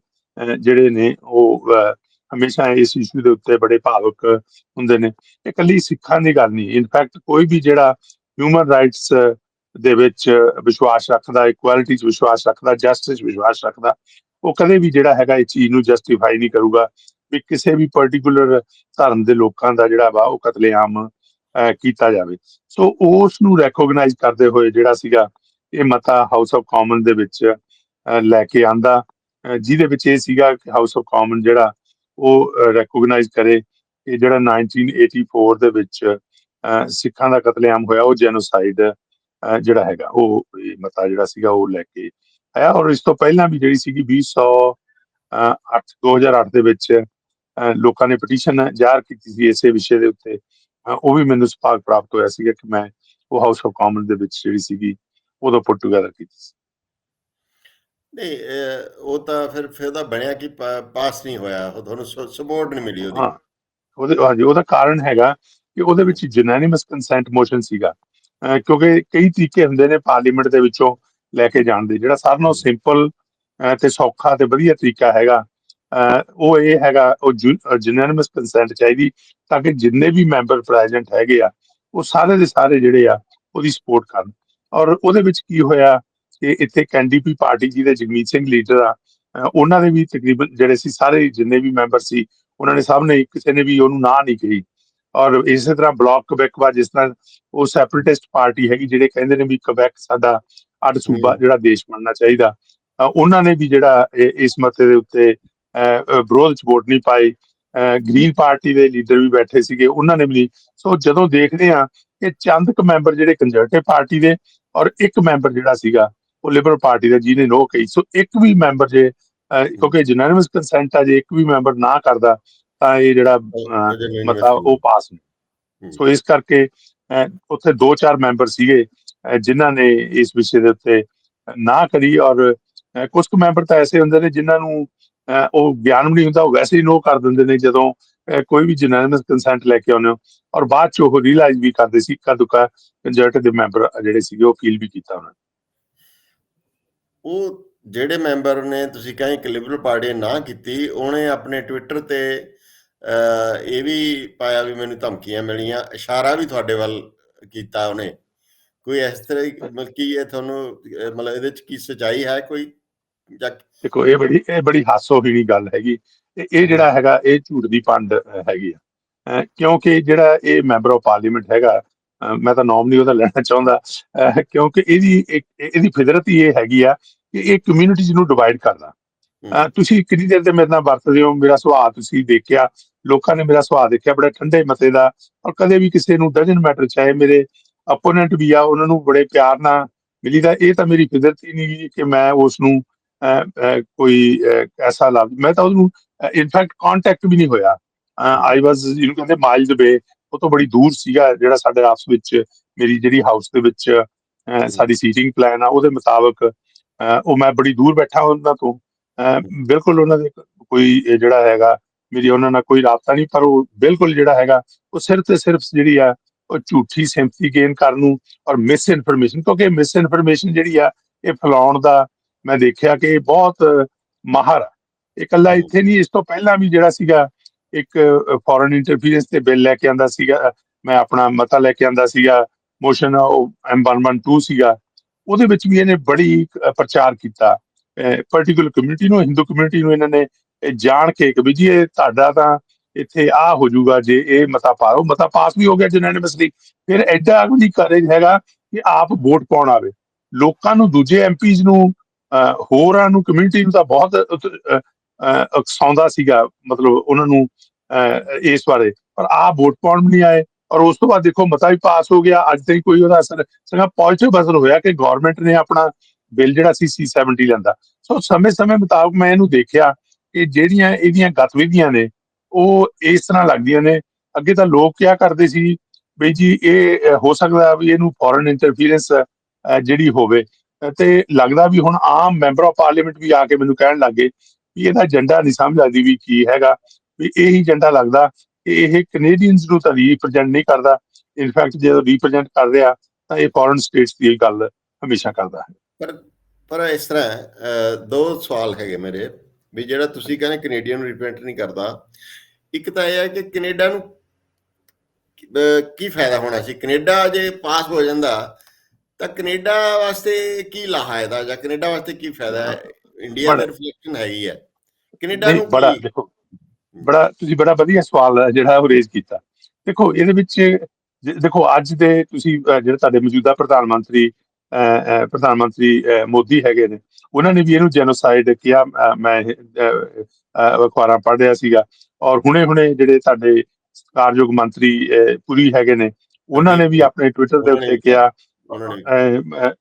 ਜਿਹੜੇ ਨੇ ਉਹ ਹਮੇਸ਼ਾ ਇਸ ਇਸ਼ੂ ਦੇ ਉੱਤੇ ਬੜੇ ਭਾਵੁਕ ਹੁੰਦੇ ਨੇ। ਇਹ ਇਕੱਲੀ ਸਿੱਖਾਂ ਦੀ ਗੱਲ ਨਹੀਂ। ਇਨਫੈਕਟ ਕੋਈ ਵੀ ਜਿਹੜਾ ਹਿਊਮਨ ਰਾਈਟਸ ਦੇ ਵਿੱਚ ਵਿਸ਼ਵਾਸ ਰੱਖਦਾ ਇਕੁਐਲਿਟੀ 'ਚ ਵਿਸ਼ਵਾਸ ਰੱਖਦਾ ਜਸਟਿਸ 'ਚ ਵਿਸ਼ਵਾਸ ਰੱਖਦਾ, ਉਹ ਕਦੇ ਵੀ ਜਿਹੜਾ ਹੈਗਾ ਇਹ ਚੀਜ਼ ਨੂੰ ਜਸਟੀਫਾਈ ਨਹੀਂ ਕਰੂਗਾ ਵੀ ਕਿਸੇ ਵੀ ਪਾਰਟਿਕੂਲਰ ਧਰਮ ਦੇ ਲੋਕਾਂ ਦਾ ਜਿਹੜਾ ਵਾ ਉਹ ਕਤਲੇਆਮ ਕੀਤਾ ਜਾਵੇ। ਸੋ ਉਸ ਨੂੰ ਰੈਕੋਗਨਾਈਜ਼ ਕਰਦੇ ਹੋਏ ਜਿਹੜਾ ਸੀਗਾ ਇਹ ਮਤਾ ਹਾਊਸ ਆਫ ਕਾਮਨ ਦੇ ਵਿੱਚ ਲੈ ਕੇ ਆਂਦਾ ਜਿਹਦੇ ਵਿੱਚ ਇਹ ਸੀਗਾ ਕਿ ਹਾਊਸ ਆਫ ਕਾਮਨ ਜਿਹੜਾ ਉਹ ਰੈਕੋਗਨਾਈਜ਼ ਕਰੇ ਕਿ ਜਿਹੜਾ 1984 ਦੇ ਵਿੱਚ ਸਿੱਖਾਂ ਦਾ ਕਤਲੇਆਮ ਹੋਇਆ, ਉਹ ਜੈਨੋਸਾਈਡ ਜਿਹੜਾ ਹੈਗਾ ਉਹ ਮਤਾ ਜਿਹੜਾ ਸੀਗਾ ਉਹ ਲੈ ਕੇ ਆਇਆ। ਔਰ ਇਸ ਤੋਂ ਪਹਿਲਾਂ ਵੀ ਜਿਹੜੀ ਸੀਗੀ 2008 2008 ਦੇ ਵਿੱਚ ਲੋਕਾਂ ਨੇ ਪਟੀਸ਼ਨ ਜ਼ਾਹਰ ਕੀਤੀ ਸੀ ਇਸੇ ਵਿਸ਼ੇ ਦੇ ਉੱਤੇ। ਉਹ ਵੀ ਮੈਨੂੰ ਸਪਾਰਕ ਪ੍ਰਾਪਤ ਹੋਇਆ ਸੀਗਾ ਕਿ ਮੈਂ ਉਹ ਹਾਊਸ ਆਫ ਕਾਮਨ ਦੇ ਵਿੱਚ ਜਿਹੜੀ ਸੀਗੀ ਉਦੋਂ ਪੁੱਟ ਟੂਗੇਦਰ ਕੀਤੀ ਸੀ। ਨਹੀਂ ਉਹ ਤਾਂ ਫਿਰ ਫਿਰ ਉਹਦਾ ਬਣਿਆ ਕਿ ਪਾਸ ਨਹੀਂ ਹੋਇਆ। ਉਹ ਤੁਹਾਨੂੰ ਸਪੋਰਟ ਨਹੀਂ ਮਿਲੀ ਉਹਦੀ। ਉਹਦੇ ਹਾਂਜੀ ਉਹਦਾ ਕਾਰਨ ਹੈਗਾ ਕਿ ਉਹਦੇ ਵਿੱਚ ਜਨੈਨਿਮਸ ਕੰਸੈਂਟ ਮੋਸ਼ਨ ਸੀਗਾ। ਕਿਉਂਕਿ ਕਈ ਤਰੀਕੇ ਹੁੰਦੇ ਨੇ ਪਾਰਲੀਮੈਂਟ ਦੇ ਵਿੱਚੋਂ ਲੈ ਕੇ ਜਾਣ ਦੇ। ਜਿਹੜਾ ਸਾਰਿਆਂ ਨਾਲੋਂ ਸਿੰਪਲ ਤੇ ਸੌਖਾ ਤੇ ਵਧੀਆ ਤਰੀਕਾ ਹੈਗਾ ਉਹ ਇਹ ਹੈਗਾ, ਉਹ ਜਨੈਨਿਮਸ ਕੰਸੈਂਟ ਚਾਹੀਦੀ ਤਾਂ ਕਿ ਜਿੰਨੇ ਵੀ ਮੈਂਬਰ ਪ੍ਰੈਜੀਡੈਂਟ ਹੈਗੇ ਆ, ਉਹ ਸਾਰੇ ਦੇ ਸਾਰੇ ਜਿਹੜੇ ਆ, ਉਹਦੀ ਸਪੋਰਟ ਕਰਨ। ਔਰ ਉਹਦੇ ਵਿੱਚ ਕੀ ਹੋਇਆ ਕਿ ਇੱਥੇ ਕੈਂਡੀਪੀ ਪਾਰਟੀ ਜਿਹਦੇ ਜਗਮੀਤ ਸਿੰਘ ਲੀਡਰ ਆ ਉਹਨਾਂ ਦੇ ਵੀ ਤਕਰੀਬਨ ਜਿਹੜੇ ਸੀ, ਸਾਰੇ ਜਿੰਨੇ ਵੀ ਮੈਂਬਰ ਸੀ, ਉਹਨਾਂ ਨੇ ਸਭ ਨੇ ਕਿਸੇ ਨੇ ਵੀ ਉਹਨੂੰ ਨਾ ਨਹੀਂ ਕਹੀ। ਔਰ ਇਸੇ ਤਰ੍ਹਾਂ ਬਲਾਕ ਕਬੈਕ ਵਾ ਜਿਸ ਤਰ੍ਹਾਂ ਉਹ ਸੈਪਰੇਟਿਸਟ ਪਾਰਟੀ ਹੈਗੀ ਜਿਹੜੇ ਕਹਿੰਦੇ ਨੇ ਵੀ ਕਬੈਕ ਸਾਡਾ ਅੱਡ ਸੂਬਾ ਜਿਹੜਾ ਦੇਸ਼ ਬਣਨਾ ਚਾਹੀਦਾ। ਉਹਨਾਂ ਨੇ ਵੀ ਜਿਹੜਾ ਇਸ ਮਤੇ ਦੇ ਉੱਤੇ ਵਿਰੋਧ ਚ ਵੋਟ ਨਹੀਂ ਪਾਈ। ਗ੍ਰੀਨ ਪਾਰਟੀ ਦੇ ਲੀਡਰ ਵੀ ਬੈਠੇ ਸੀਗੇ। ਉਹਨਾਂ ਨੇ ਵੀ। ਸੋ ਜਦੋਂ ਦੇਖਦੇ ਆ ਕਿ ਚੰਦ ਕੁ ਮੈਂਬਰ ਜਿਹੜੇ ਕੰਜ਼ਰਵੇਟਿਵ ਪਾਰਟੀ ਦੇ ਔਰ ਇੱਕ ਮੈਂਬਰ ਜਿਹੜਾ ਸੀਗਾ ਉਹ ਲਿਬਰਲ ਪਾਰਟੀ ਦਾ ਜਿਹਨੇ ਨੋ ਕਹੀ। ਸੋ ਇੱਕ ਵੀ ਮੈਂਬਰ ਜੇ ਕਿਉਂਕਿ ਜਨਰਲਸ ਕੰਸੈਂਟ ਆ ਜੇ ਇੱਕ ਵੀ ਮੈਂਬਰ ਨਾ ਕਰਦਾ ਤਾਂ ਇਹ ਜਿਹੜਾ ਅਹ, ਮਤਾ ਉਹ ਪਾਸ ਨਹੀਂ ਹੂੰ। ਸੋ ਇਸ ਕਰਕੇ ਅਹ, ਉੱਥੇ ਦੋ ਚਾਰ ਮੈਂਬਰ ਸੀਗੇ ਅਹ, ਜਿਨ੍ਹਾਂ ਨੇ ਇਸ ਵਿਸ਼ੇ ਦੇ ਉੱਤੇ ਨਾ ਕਰੀ ਔਰ ਕੁਝ ਕੁ ਮੈਂਬਰ ਤਾਂ ਐਸੇ ਹੁੰਦੇ ਨੇ ਜਿਨ੍ਹਾਂ ਨੂੰ ਅਹ, ਉਹ ਗਿਆਨ ਵੀ ਨਹੀਂ ਹੁੰਦਾ ਉਹ ਵੈਸੇ ਹੀ ਨੋ ਕਰ ਦਿੰਦੇ ਨੇ ਜਦੋਂ ਅਹ, ਕੋਈ ਵੀ ਜਨਰਲਸ ਕੰਸੈਂਟ ਲੈ ਕੇ ਆਉਂਦੇ ਹੋ। ਔਰ ਬਾਅਦ ਚ ਉਹ ਰੀਅਲਾਈਜ਼ ਵੀ ਕਰਦੇ ਸੀ ਇੱਕਾ ਦੁੱਕਾ ਕੰਜ਼ਰਵੇਟਿਵ ਦੇ ਮੈਂਬਰ ਜਿਹੜੇ ਸੀਗੇ ਉਹ ਅਪੀਲ ਵੀ ਕੀਤਾ ਉਹਨਾਂ ਨੇ। ਉਹ ਜਿਹੜੇ ਮੈਂਬਰ ਨੇ ਤੁਸੀਂ ਕਹੇ ਕਿ ਲਿਬਰਲ ਪਾਰਟੀ ਨੇ ਨਾ ਕੀਤੀ ਉਹਨੇ ਆਪਣੇ ਟਵਿੱਟਰ ਤੇ ਇਹ ਵੀ ਪਾਇਆ ਵੀ ਮੈਨੂੰ ਧਮਕੀਆਂ ਮਿਲੀਆਂ। ਇਸ਼ਾਰਾ ਵੀ ਤੁਹਾਡੇ ਵੱਲ ਕੀਤਾ ਉਹਨੇ। ਕੋਈ ਇਸ ਤਰ੍ਹਾਂ ਦੀ ਮਤਲਬ ਕੀ ਹੈ ਤੁਹਾਨੂੰ ਮਤਲਬ ਇਹਦੇ ਚ ਕੀ ਸਚਾਈ ਹੈ ਕੋਈ? ਦੇਖੋ ਇਹ ਬੜੀ ਇਹ ਬੜੀ ਹਾਸੋਹੀਣੀ ਗੱਲ ਹੈਗੀ। ਤੇ ਇਹ ਜਿਹੜਾ ਹੈਗਾ ਇਹ ਝੂਠ ਦੀ ਪੰਡ ਹੈਗੀ ਆ। ਕਿਉਂਕਿ ਜਿਹੜਾ ਇਹ ਮੈਂਬਰ ਆਫ ਪਾਰਲੀਮੈਂਟ ਹੈਗਾ ਮੈਂ ਤਾਂ ਨਾਮ ਨਹੀਂ ਉਹਦਾ ਲੈਣਾ ਚਾਹੁੰਦਾ। ਕਿਉਂਕਿ ਇਹਦੀ ਇਹਦੀ ਫਿਦਰਤ ਹੀ ਇਹ ਹੈਗੀ ਆ ਕਿ ਇਹ ਕਮਿਊਨਿਟੀਜ਼ ਨੂੰ ਡਿਵਾਈਡ ਕਰਦਾ। ਅਹ, ਤੁਸੀਂ ਕਿੰਨੀ ਦੇਰ ਤੇ ਮੇਰੇ ਨਾਲ ਵਰਤਦੇ ਹੋ? ਮੇਰਾ ਸੁਭਾਅ ਤੁਸੀਂ ਦੇਖਿਆ। ਲੋਕਾਂ ਨੇ ਮੇਰਾ ਸੁਭਾਅ ਦੇਖਿਆ ਬੜੇ ਠੰਡੇ ਮਤੇ ਦਾ ਔਰ ਕਦੇ ਵੀ ਕਿਸੇ ਨੂੰ ਡਜਨ ਮੈਟਰ ਚਾਹੇ ਮੇਰੇ ਆਪੋਨੈਂਟ ਵੀ ਆ ਉਹਨਾਂ ਨੂੰ ਬੜੇ ਪਿਆਰ ਨਾਲ ਮਿਲੀਦਾ ਇਹ ਤਾਂ ਮੇਰੀ ਫਿਦਰਤ ਹੀ ਨਹੀਂ ਕਿ ਮੈਂ ਉਸ ਨੂੰ ਕੋਈ ਐਸਾ ਲੱਭ ਮੈਂ ਤਾਂ ਉਹਨੂੰ ਇਨਫੈਕਟ ਕੰਟੈਕਟ ਵੀ ਨਹੀਂ ਹੋਇਆ। ਆਈ ਵਾਸ ਇਹਨੂੰ ਕਹਿੰਦੇ ਮਾਈਲਡ ਵੇ ਉਹ ਤੋਂ ਬੜੀ ਦੂਰ ਸੀਗਾ ਜਿਹੜਾ ਸਾਡੇ ਆਪਸ ਵਿੱਚ ਮੇਰੀ ਜਿਹੜੀ ਹਾਊਸ ਦੇ ਵਿੱਚ ਸਾਡੀ ਸੀਟਿੰਗ ਪਲਾਨ ਆ ਉਹਦੇ ਮੁਤਾਬਕ ਉਹ ਮੈਂ ਬੜੀ ਦੂਰ ਬੈਠਾ ਉਹਨਾਂ ਤੋਂ। ਬਿਲਕੁਲ ਉਹਨਾਂ ਦੇ ਕੋਈ ਜਿਹੜਾ ਹੈਗਾ ਮੇਰੀ ਉਹਨਾਂ ਨਾਲ ਕੋਈ ਰਾਬਤਾ ਨਹੀਂ ਪਰ ਉਹ ਬਿਲਕੁਲ ਜਿਹੜਾ ਹੈਗਾ ਉਹ ਸਿਰਫ ਤੇ ਸਿਰਫ ਜਿਹੜੀ ਆ ਉਹ ਝੂਠੀ ਸਿੰਪਥੀ ਗੇਨ ਕਰਨ ਨੂੰ ਔਰ ਮਿਸ ਇਨਫੋਰਮੇਸ਼ਨ ਕਿਉਂਕਿ ਮਿਸ ਇਨਫੋਰਮੇਸ਼ਨ ਜਿਹੜੀ ਆ ਇਹ ਫੈਲਾਉਣ ਦਾ ਮੈਂ ਦੇਖਿਆ ਕਿ ਬਹੁਤ ਮਾਹਰ ਆ। ਇਹ ਇਕੱਲਾ ਇੱਥੇ ਨਹੀਂ ਇਸ ਤੋਂ ਪਹਿਲਾਂ ਵੀ ਜਿਹੜਾ ਸੀਗਾ ਇੱਕ ਫੋਰਨ ਇੰਟਰਫੀਰੈਂਸ ਤੇ ਬਿੱਲ ਲੈ ਕੇ ਆਂਦਾ ਸੀਗਾ ਮੈਂ ਆਪਣਾ ਮਤਾ ਲੈ ਕੇ ਆਂਦਾ ਸੀਗਾ ਮੋਸ਼ਨ ਉਹ M112 ਸੀਗਾ ਉਹਦੇ ਵਿੱਚ ਵੀ ਇਹਨੇ ਬੜੀ ਪ੍ਰਚਾਰ ਕੀਤਾ। ਪਾਰਟਿਕੂਲਰ ਕਮਿਊਨਿਟੀ ਨੂੰ ਹਿੰਦੂ ਕਮਿਊਨਿਟੀ ਨੂੰ ਇਹਨਾਂ ਨੇ ਇਹ ਜਾਣ ਕੇ ਕਿ ਵੀ ਜੀ ਇਹ ਤੁਹਾਡਾ ਤਾਂ ਇੱਥੇ ਆ ਹੋ ਜਾਊਗਾ ਜੇ ਇਹ ਮਤਾ ਪਾਓ ਮਤਾ ਪਾਸ ਵੀ ਹੋ ਗਿਆ ਜਨੈਨਿਮਸਲੀ ਫਿਰ ਐਡਾ ਵੀ ਨਹੀਂ ਹੈਗਾ ਕਿ ਆਪ ਵੋਟ ਪਾਉਣ ਆਵੇ। ਲੋਕਾਂ ਨੂੰ ਦੂਜੇ ਐਮਪੀਜ਼ ਨੂੰ ਅਹ, ਹੋਰਾਂ ਨੂੰ ਕਮਿਊਨਿਟੀ ਨੂੰ ਤਾਂ ਬਹੁਤ ਉਤ- ਉਕਸਾਉਂਦਾ ਸੀਗਾ ਮਤਲਬ ਉਹਨਾਂ ਨੂੰ ਅਹ, ਇਸ ਬਾਰੇ। ਪਰ ਆ ਵੋਟ ਪਾਉਣ ਵੀ ਨਹੀਂ ਆਏ। ਔਰ ਉਸ ਤੋਂ ਬਾਅਦ ਦੇਖੋ ਮਤਾ ਵੀ ਪਾਸ ਹੋ ਗਿਆ। ਅੱਜ ਤੱਕ ਕੋਈ ਉਹਦਾ ਅਸਰ ਸਗਾ ਪੋਜ਼ਿਟਿਵ ਅਸਰ ਹੋਇਆ ਕਿ ਗਵਰਨਮੈਂਟ ਨੇ ਆਪਣਾ ਬਿੱਲ ਜਿਹੜਾ ਸੀ C70 ਲੈਂਦਾ। ਸੋ ਸਮੇਂ-ਸਮੇਂ ਮੁਤਾਬਕ ਮੈਂ ਇਹਨੂੰ ਦੇਖਿਆ। ਕਿ ਜਿਹੜੀਆਂ ਇਹਦੀਆਂ ਗਤੀਵਿਧੀਆਂ ਨੇ, ਉਹ ਇਸ ਤਰ੍ਹਾਂ ਲੱਗਦੀਆਂ ਨੇ। ਅੱਗੇ ਤਾਂ ਲੋਕ ਕਿਹਾ ਕਰਦੇ ਸੀ ਵੀ ਜੀ, ਇਹ ਹੋ ਸਕਦਾ ਵੀ ਇਹਨੂੰ ਫੋਰਨ ਇੰਟਰਫੀਰੈਂਸ ਜਿਹੜੀ ਹੋਵੇ। ਤੇ ਲੱਗਦਾ ਵੀ ਹੁਣ ਆਮ ਮੈਂਬਰ ਆਫ ਪਾਰਲੀਮੈਂਟ ਵੀ ਆ ਕੇ ਮੈਨੂੰ ਕਹਿਣ ਲੱਗੇ ਵੀ ਇਹਦਾ ਏਜੰਡਾ ਨਹੀਂ ਸਮਝ ਆਦੀ ਵੀ ਕੀ ਹੈਗਾ, ਵੀ ਇਹ ਹੀ ਏਜੰਡਾ ਲੱਗਦਾ ਕਿ ਇਹ ਕੈਨੇਡੀਅਨਸ ਨੂੰ ਤਾਂ ਰੀਪ੍ਰੈਜ਼ੈਂਟ ਨਹੀਂ ਕਰਦਾ। ਇਨਫੈਕਟ ਜਦੋਂ ਰੀਪ੍ਰੈਜ਼ੈਂਟ ਕਰ ਰਿਹਾ, ਤਾਂ ਇਹ ਫੋਰਨ ਸਟੇਟਸ ਦੀ ਗੱਲ ਹਮੇਸ਼ਾ ਕਰਦਾ ਹੈ। ਪਰ ਪਰ ਇਸ ਤਰ੍ਹਾਂ ਦੋ ਸਵਾਲ ਹੈਗੇ ਮੇਰੇ। ਵੀ ਜਿਹੜਾ ਤੁਸੀਂ ਕਹਿੰਦੇ ਕੈਨੇਡੀਅਨ ਨੂੰ ਰਿਪਰੈਜ਼ੈਂਟ ਨਹੀਂ ਕਰਦਾ ਇੱਕ ਤਾਂ ਇਹ ਹੈ ਕਿ ਕੈਨੇਡਾ ਨੂੰ ਕੀ ਫਾਇਦਾ ਹੋਣਾ ਸੀ? ਕੈਨੇਡਾ ਜੇ ਪਾਸ ਹੋ ਜਾਂਦਾ ਤਾਂ ਕੈਨੇਡਾ ਵਾਸਤੇ ਕੀ ਲਾਹਾ ਇਹਦਾ? ਜਾਂ ਕੈਨੇਡਾ ਵਾਸਤੇ ਕੀ ਫਾਇਦਾ ਹੈ? ਇੰਡੀਆ ਦਾ ਰਿਫਲੈਕਸ਼ਨ ਹੈਗੀ ਹੈ ਕੈਨੇਡਾ ਨਹੀਂ ਨੂੰ ਬੜਾ ਦੇਖੋ ਬੜਾ ਤੁਸੀਂ ਬੜਾ ਵਧੀਆ ਸਵਾਲ ਹੈ ਜਿਹੜਾ ਉਹ ਰੇਜ਼ ਕੀਤਾ। ਦੇਖੋ ਇਹਦੇ ਵਿੱਚ ਦੇਖੋ ਅੱਜ ਦੇ ਤੁਸੀਂ ਜਿਹੜੇ ਤੁਹਾਡੇ ਮੌਜੂਦਾ ਪ੍ਰਧਾਨ ਮੰਤਰੀ ਪ੍ਰਧਾਨ ਮੰਤਰੀ ਮੋਦੀ ਹੈਗੇ ਨੇ। ਉਹਨਾਂ ਨੇ ਵੀ ਇਹਨੂੰ ਜੈਨੋਸਾਈਡ ਕਿਹਾ ਮੈਂ ਅਖਬਾਰਾਂ ਪੜ੍ਹ ਰਿਹਾ ਸੀਗਾ। ਔਰ ਹੁਣੇ-ਹੁਣੇ ਜਿਹੜੇ ਤੁਹਾਡੇ ਸਤਿਕਾਰਯੋਗ ਮੰਤਰੀ ਪੁਰੀ ਹੈਗੇ ਨੇ ਉਹਨਾਂ ਨੇ ਵੀ ਆਪਣੇ ਟਵਿੱਟਰ ਦੇ ਉੱਤੇ ਕਿਹਾ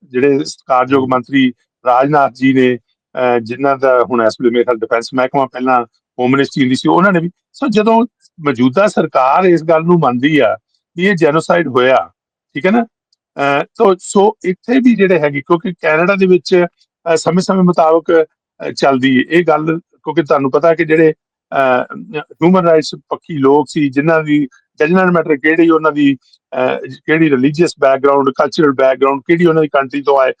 ਜਿਹੜੇ ਸਤਿਕਾਰਯੋਗ ਮੰਤਰੀ ਰਾਜਨਾਥ ਜੀ ਨੇ ਜਿਨ੍ਹਾਂ ਦਾ ਹੁਣ ਇਸ ਵੇਲੇ ਮੇਰੇ ਖਿਆਲ ਡਿਫੈਂਸ ਮਹਿਕਮਾ ਪਹਿਲਾਂ ਹੋਮ ਮਿਨਿਸਟਰੀ ਹੁੰਦੀ ਸੀ ਉਹਨਾਂ ਨੇ ਵੀ ਸੋ ਜਦੋਂ ਮੌਜੂਦਾ ਸਰਕਾਰ ਇਸ ਗੱਲ ਨੂੰ ਮੰਨਦੀ ਆ ਕਿ ਇਹ ਜੈਨੋਸਾਈਡ ਹੋਇਆ ਠੀਕ ਹੈ ਨਾ ਅਹ, ਸੋ ਇੱਥੇ ਵੀ ਜਿਹੜੇ ਹੈਗੇ ਕਿਉਂਕਿ ਕੈਨੇਡਾ ਦੇ ਵਿੱਚ ਸਮੇਂ-ਸਮੇਂ ਮੁਤਾਬਕ ਚੱਲਦੀ ਇਹ ਗੱਲ ਕਿਉਂਕਿ ਤੁਹਾਨੂੰ ਪਤਾ ਕਿ ਜਿਹੜੇ ਹਿਊਮਨ ਰਾਈਟਸ ਪੱਖੀ ਲੋਕ ਸੀ ਜਿਨ੍ਹਾਂ ਦੀ ਜਜਮੈਂਟ ਮੈਟਰ ਕਿਹੜੀ ਉਹਨਾਂ ਦੀ ਕਿਹੜੀ ਰਿਲੀਜੀਅਸ ਬੈਕਗ੍ਰਾਉਂਡ ਕਲਚਰਲ ਬੈਕਗ੍ਰਾਉਂਡ ਕਿਹੜੀ ਉਹਨਾਂ ਦੀ ਕੰਟਰੀ ਤੋਂ ਆਏ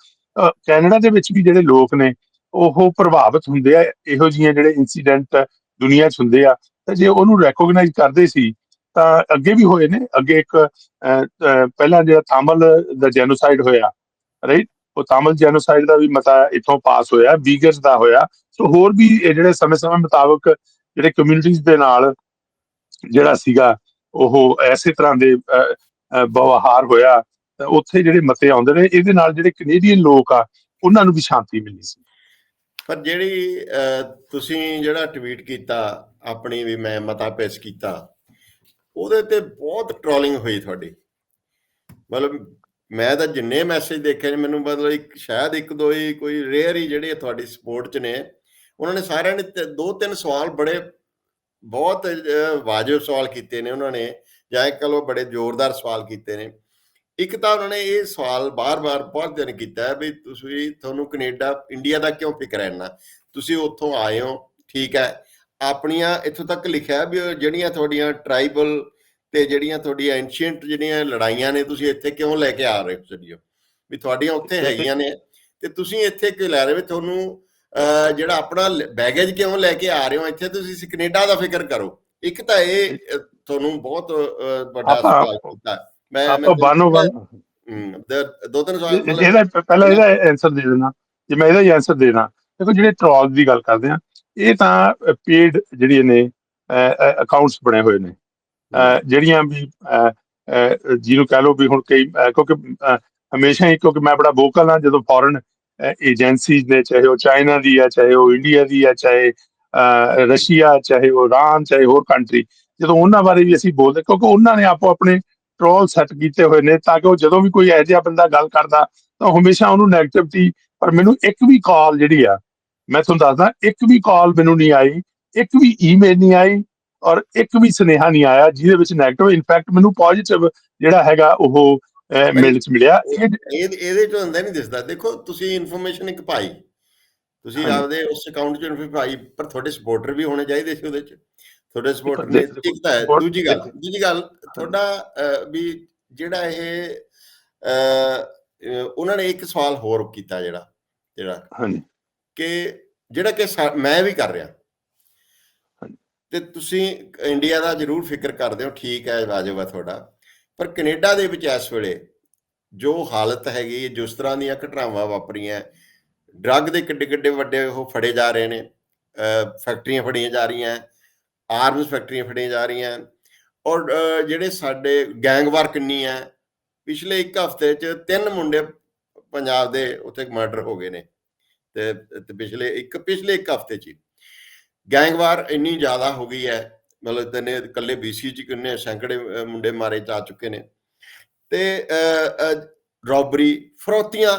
ਕੈਨੇਡਾ ਦੇ ਵਿੱਚ ਵੀ ਜਿਹੜੇ ਲੋਕ ਨੇ ਉਹ ਪ੍ਰਭਾਵਿਤ ਹੁੰਦੇ ਆ ਇਹੋ ਜਿਹੀਆਂ ਜਿਹੜੇ ਇਨਸੀਡੈਂਟ ਦੁਨੀਆ 'ਚ ਹੁੰਦੇ ਆ। ਤੇ ਜੇ ਉਹਨੂੰ ਰੈਕੋਗਨਾਈਜ਼ ਕਰਦੇ ਸੀ ਤਾਂ ਅੱਗੇ ਵੀ ਹੋਏ ਨੇ। ਅੱਗੇ ਇੱਕ ਪਹਿਲਾਂ ਜਿਹੜਾ ਤਾਮਿਲ ਦਾ ਜੈਨੋਸਾਈਡ ਹੋਇਆ ਰਾਈਟ ਉਹ ਤਾਮਿਲ ਜੈਨੋਸਾਈਡ ਦਾ ਵੀ ਮਤਾ ਇੱਥੋਂ ਪਾਸ ਹੋਇਆ ਵੀਗਰਸ ਦਾ ਹੋਇਆ। ਸੋ ਹੋਰ ਵੀ ਜਿਹੜੇ ਸਮੇਂ-ਸਮੇਂ ਮੁਤਾਬਕ ਜਿਹੜੇ ਕਮਿਊਨਿਟੀਜ਼ ਦੇ ਨਾਲ ਜਿਹੜਾ ਸੀਗਾ, ਉਹ ਐਸੇ ਤਰ੍ਹਾਂ ਦੇ ਵਿਵਹਾਰ ਹੋਇਆ ਉੱਥੇ ਜਿਹੜੇ ਮਤੇ ਆਉਂਦੇ ਨੇ, ਇਹਦੇ ਨਾਲ ਜਿਹੜੇ ਕੈਨੇਡੀਅਨ ਲੋਕ ਆ, ਉਹਨਾਂ ਨੂੰ ਵੀ ਸ਼ਾਂਤੀ ਮਿਲੀ ਸੀ। ਪਰ ਜਿਹੜੀ ਤੁਸੀਂ ਜਿਹੜਾ ਟਵੀਟ ਕੀਤਾ, ਆਪਣੀ ਵੀ ਮੈਂ ਮਤਾ ਪੇਸ਼ ਕੀਤਾ ਉਹਦੇ ਤੇ ਬਹੁਤ ਟ੍ਰੋਲਿੰਗ ਹੋਈ ਤੁਹਾਡੀ। ਮਤਲਬ ਮੈਂ ਤਾਂ ਜਿੰਨੇ ਮੈਸੇਜ ਦੇਖੇ ਨੇ, ਮੈਨੂੰ ਮਤਲਬ ਇੱਕ, ਸ਼ਾਇਦ ਇੱਕ, ਦੋ ਹੀ ਕੋਈ ਰੇਅਰ ਹੀ ਜਿਹੜੇ ਤੁਹਾਡੀ ਸਪੋਰਟ 'ਚ ਨੇ, ਉਹਨਾਂ ਨੇ ਸਾਰਿਆਂ ਨੇ ਤੇ- ਦੋ ਤਿੰਨ ਸਵਾਲ ਬੜੇ ਬਹੁਤ ਵਾਜਬ ਸਵਾਲ ਕੀਤੇ ਨੇ ਉਹਨਾਂ ਨੇ, ਜਾਂ ਇੱਕ ਕਹ ਲਓ ਬੜੇ ਜ਼ੋਰਦਾਰ ਸਵਾਲ ਕੀਤੇ ਨੇ। ਇੱਕ ਤਾਂ ਉਹਨਾਂ ਨੇ ਇਹ ਸਵਾਲ ਬਾਰ-ਬਾਰ ਬਹੁਤ ਦਿਨ ਕੀਤਾ ਵੀ ਤੁਸੀਂ, ਤੁਹਾਨੂੰ ਕੈਨੇਡਾ, ਇੰਡੀਆ ਦਾ ਕਿਉਂ ਫਿਕਰ ਹੈ ਇੰਨਾ? ਤੁਸੀਂ ਉੱਥੋਂ ਆਏ ਹੋ, ਠੀਕ ਹੈ। ਆਪਣੀਆਂ ਇੱਥੋਂ ਤੱਕ ਲਿਖਿਆ ਵੀ ਜਿਹੜੀਆਂ ਤੁਹਾਡੀਆਂ ਟ੍ਰਾਈਬਲ ਤੇ ਜਿਹੜੀਆਂ ਤੁਹਾਡੀਆਂ ਐਂਸ਼ੀਅੰਟ ਜਿਹੜੀਆਂ ਲੜਾਈਆਂ ਨੇ ਤੁਸੀਂ ਇੱਥੇ ਕਿਉਂ ਲੈ ਕੇ ਆ ਰਹੇ ਹੋ ਚੱਲਿਓ ਵੀ ਤੁਹਾਡੀਆਂ ਉੱਥੇ ਹੈਗੀਆਂ ਨੇ ਤੇ ਤੁਸੀਂ ਇੱਥੇ ਕਿਉਂ ਲੈ ਰਹੇ ਹੋ? ਤੁਹਾਨੂੰ ਜਿਹੜਾ ਆਪਣਾ ਬੈਗੇਜ ਕਿਉਂ ਲੈ ਕੇ ਆ ਰਹੇ ਹੋ? ਇੱਥੇ ਤੁਸੀਂ ਕੈਨੇਡਾ ਦਾ ਫਿਕਰ ਕਰੋ। ਇੱਕ ਤਾਂ ਇਹ ਤੁਹਾਨੂੰ ਬਹੁਤ ਵੱਡਾ ਸਵਾਲ ਕੀਤਾ। ਮੈਂ ਆਪਾਂ ਬਾਨੋ ਬਨ ਦ- ਤਿੰਨ ਸਵਾਲ ਇਹਦਾ ਪਹਿਲਾਂ ਇਹਦਾ ਆਨਸਰ ਦੇ ਦੇਣਾ। ਜੇ ਮੈਂ ਇਹਦਾ ਆਨਸਰ ਦੇਣਾ। ਦੇਖੋ ਜਿਹੜੇ ਟ੍ਰੋਲ ਦੀ ਗੱਲ ਕਰਦੇ ਆ ਇਹ ਤਾਂ ਪੇਡ ਜਿਹੜੀਆਂ ਨੇ ਅਕਾਊਂਟਸ ਬਣੇ ਹੋਏ ਨੇ। ਜਿਹੜੀਆਂ ਵੀ ਜਿਹਨੂੰ ਕਹਿ ਲਓ ਵੀ ਹੁਣ ਕਈ ਕਿਉਂਕਿ ਹਮੇਸ਼ਾ ਹੀ ਕਿਉਂਕਿ ਮੈਂ ਬੜਾ ਵੋਕਲ ਹਾਂ ਜਦੋਂ ਫੋਰਨ ਏਜੰਸੀਜ਼ ਨੇ ਚਾਹੇ ਉਹ ਚਾਈਨਾ ਦੀ ਆ ਚਾਹੇ ਉਹ ਇੰਡੀਆ ਦੀ ਆ ਚਾਹੇ ਰਸ਼ੀਆ ਚਾਹੇ ਉਹ ਇਰਾਨ ਚਾਹੇ ਹੋਰ ਕੰਟਰੀ ਜਦੋਂ ਉਹਨਾਂ ਬਾਰੇ ਵੀ ਅਸੀਂ ਬੋਲਦੇ ਕਿਉਂਕਿ ਉਹਨਾਂ ਨੇ ਆਪੋ ਆਪਣੇ ਟ੍ਰੋਲ ਸੈੱਟ ਕੀਤੇ ਹੋਏ ਨੇ ਤਾਂ ਕਿ ਉਹ ਜਦੋਂ ਵੀ ਕੋਈ ਇਹੋ ਜਿਹਾ ਬੰਦਾ ਗੱਲ ਕਰਦਾ ਤਾਂ ਹਮੇਸ਼ਾ ਉਹਨੂੰ ਨੈਗੇਟਿਵਿਟੀ ਪਰ ਮੈਨੂੰ ਇੱਕ ਵੀ ਕਾਲ ਜਿਹੜੀ ਆ ਮੈਂ ਤੁਹਾਨੂੰ ਦੱਸਦਾ ਇੱਕ ਵੀ ਕਾਲ ਮੈਨੂੰ ਨਹੀਂ ਆਈ ਇੱਕ ਵੀ ਈਮੇਲ ਨਹੀਂ ਆਈ ਔਰ ਇੱਕ ਵੀ ਸੁਨੇਹਾ ਨਹੀਂ ਆਇਆ ਜਿਹਦੇ ਵਿੱਚ 네ਗੇਟਿਵ ਇਨਫੈਕਟ ਮੈਨੂੰ ਪੋਜ਼ਿਟਿਵ ਜਿਹੜਾ ਹੈਗਾ ਉਹ ਮੇਲ ਚ ਮਿਲਿਆ। ਇਹ ਇਹ ਇਹਦੇ ਚ ਹੁੰਦਾ ਨਹੀਂ ਦਿਸਦਾ। ਦੇਖੋ ਤੁਸੀਂ ਇਨਫੋਰਮੇਸ਼ਨ ਇੱਕ ਪਾਈ ਤੁਸੀਂ। ਆਪਦੇ ਉਸ ਅਕਾਊਂਟ ਚ ਇਨਫੋ ਪਾਈ ਪਰ ਤੁਹਾਡੇ ਸਪੋਰਟਰ ਵੀ ਹੋਣੇ ਚਾਹੀਦੇ ਸੀ ਉਹਦੇ ਚ। ਤੁਹਾਡੇ ਸਪੋਰਟਰ ਨੇ ਇੱਕ ਤਾਂ ਹੈ ਦੂਜੀ ਗੱਲ। ਦੂਜੀ ਗੱਲ ਤੁਹਾਡਾ ਵੀ ਜਿਹੜਾ ਇਹ ਉਹਨਾਂ ਨੇ ਇੱਕ ਸਵਾਲ ਹੋਰ ਕੀਤਾ ਜਿਹੜਾ ਜਿਹੜਾ। ਹਾਂਜੀ। ਕਿ ਜਿਹੜਾ ਕਿ ਮੈਂ ਵੀ ਕਰ ਰਿਹਾ। ਤੇ ਤੁਸੀਂ ਇੰਡੀਆ ਦਾ ਜ਼ਰੂਰ ਫਿਕਰ ਕਰਦੇ ਹੋ ਠੀਕ ਹੈ ਵਾਜਬ ਹੈ ਤੁਹਾਡਾ। ਪਰ ਕੈਨੇਡਾ ਦੇ ਵਿੱਚ ਇਸ ਵੇਲੇ ਜੋ ਹਾਲਤ ਹੈਗੀ ਜਿਸ ਤਰ੍ਹਾਂ ਦੀਆਂ ਘਟਨਾਵਾਂ ਵਾਪਰੀਆਂ ਡਰੱਗ ਦੇ ਕਿੱਡੇ ਕਿੱਡੇ ਵੱਡੇ ਉਹ ਫੜੇ ਜਾ ਰਹੇ ਨੇ ਫੈਕਟਰੀਆਂ ਫੜੀਆਂ ਜਾ ਰਹੀਆਂ ਆਰਮਸ ਫੈਕਟਰੀਆਂ ਫੜੀਆਂ ਜਾ ਰਹੀਆਂ ਔਰ ਜਿਹੜੇ ਸਾਡੇ ਗੈਂਗਵਾਰ ਕਿੰਨੀ ਹੈ ਪਿਛਲੇ ਇੱਕ ਹਫ਼ਤੇ 'ਚ ਤਿੰਨ ਮੁੰਡੇ ਪੰਜਾਬ ਦੇ ਉੱਥੇ ਮਰਡਰ ਹੋ ਗਏ ਨੇ। ਤੇ ਪਿਛਲੇ ਇੱਕ ਪਿਛਲੇ ਇੱਕ ਹਫ਼ਤੇ 'ਚ ਹੀ। ਗੈਂਗਵਾਰ ਇੰਨੀ ਜ਼ਿਆਦਾ ਹੋ ਗਈ ਹੈ, ਮਤਲਬ ਤਨੇ ਇਕੱਲੇ ਬੀਸੀ 'ਚ ਕਿੰਨੇ ਸੈਂਕੜੇ ਮੁੰਡੇ ਮਾਰੇ ਜਾ ਚੁੱਕੇ ਨੇ। ਤੇ ਰੌਬਰੀ, ਫਰੋਤੀਆਂ,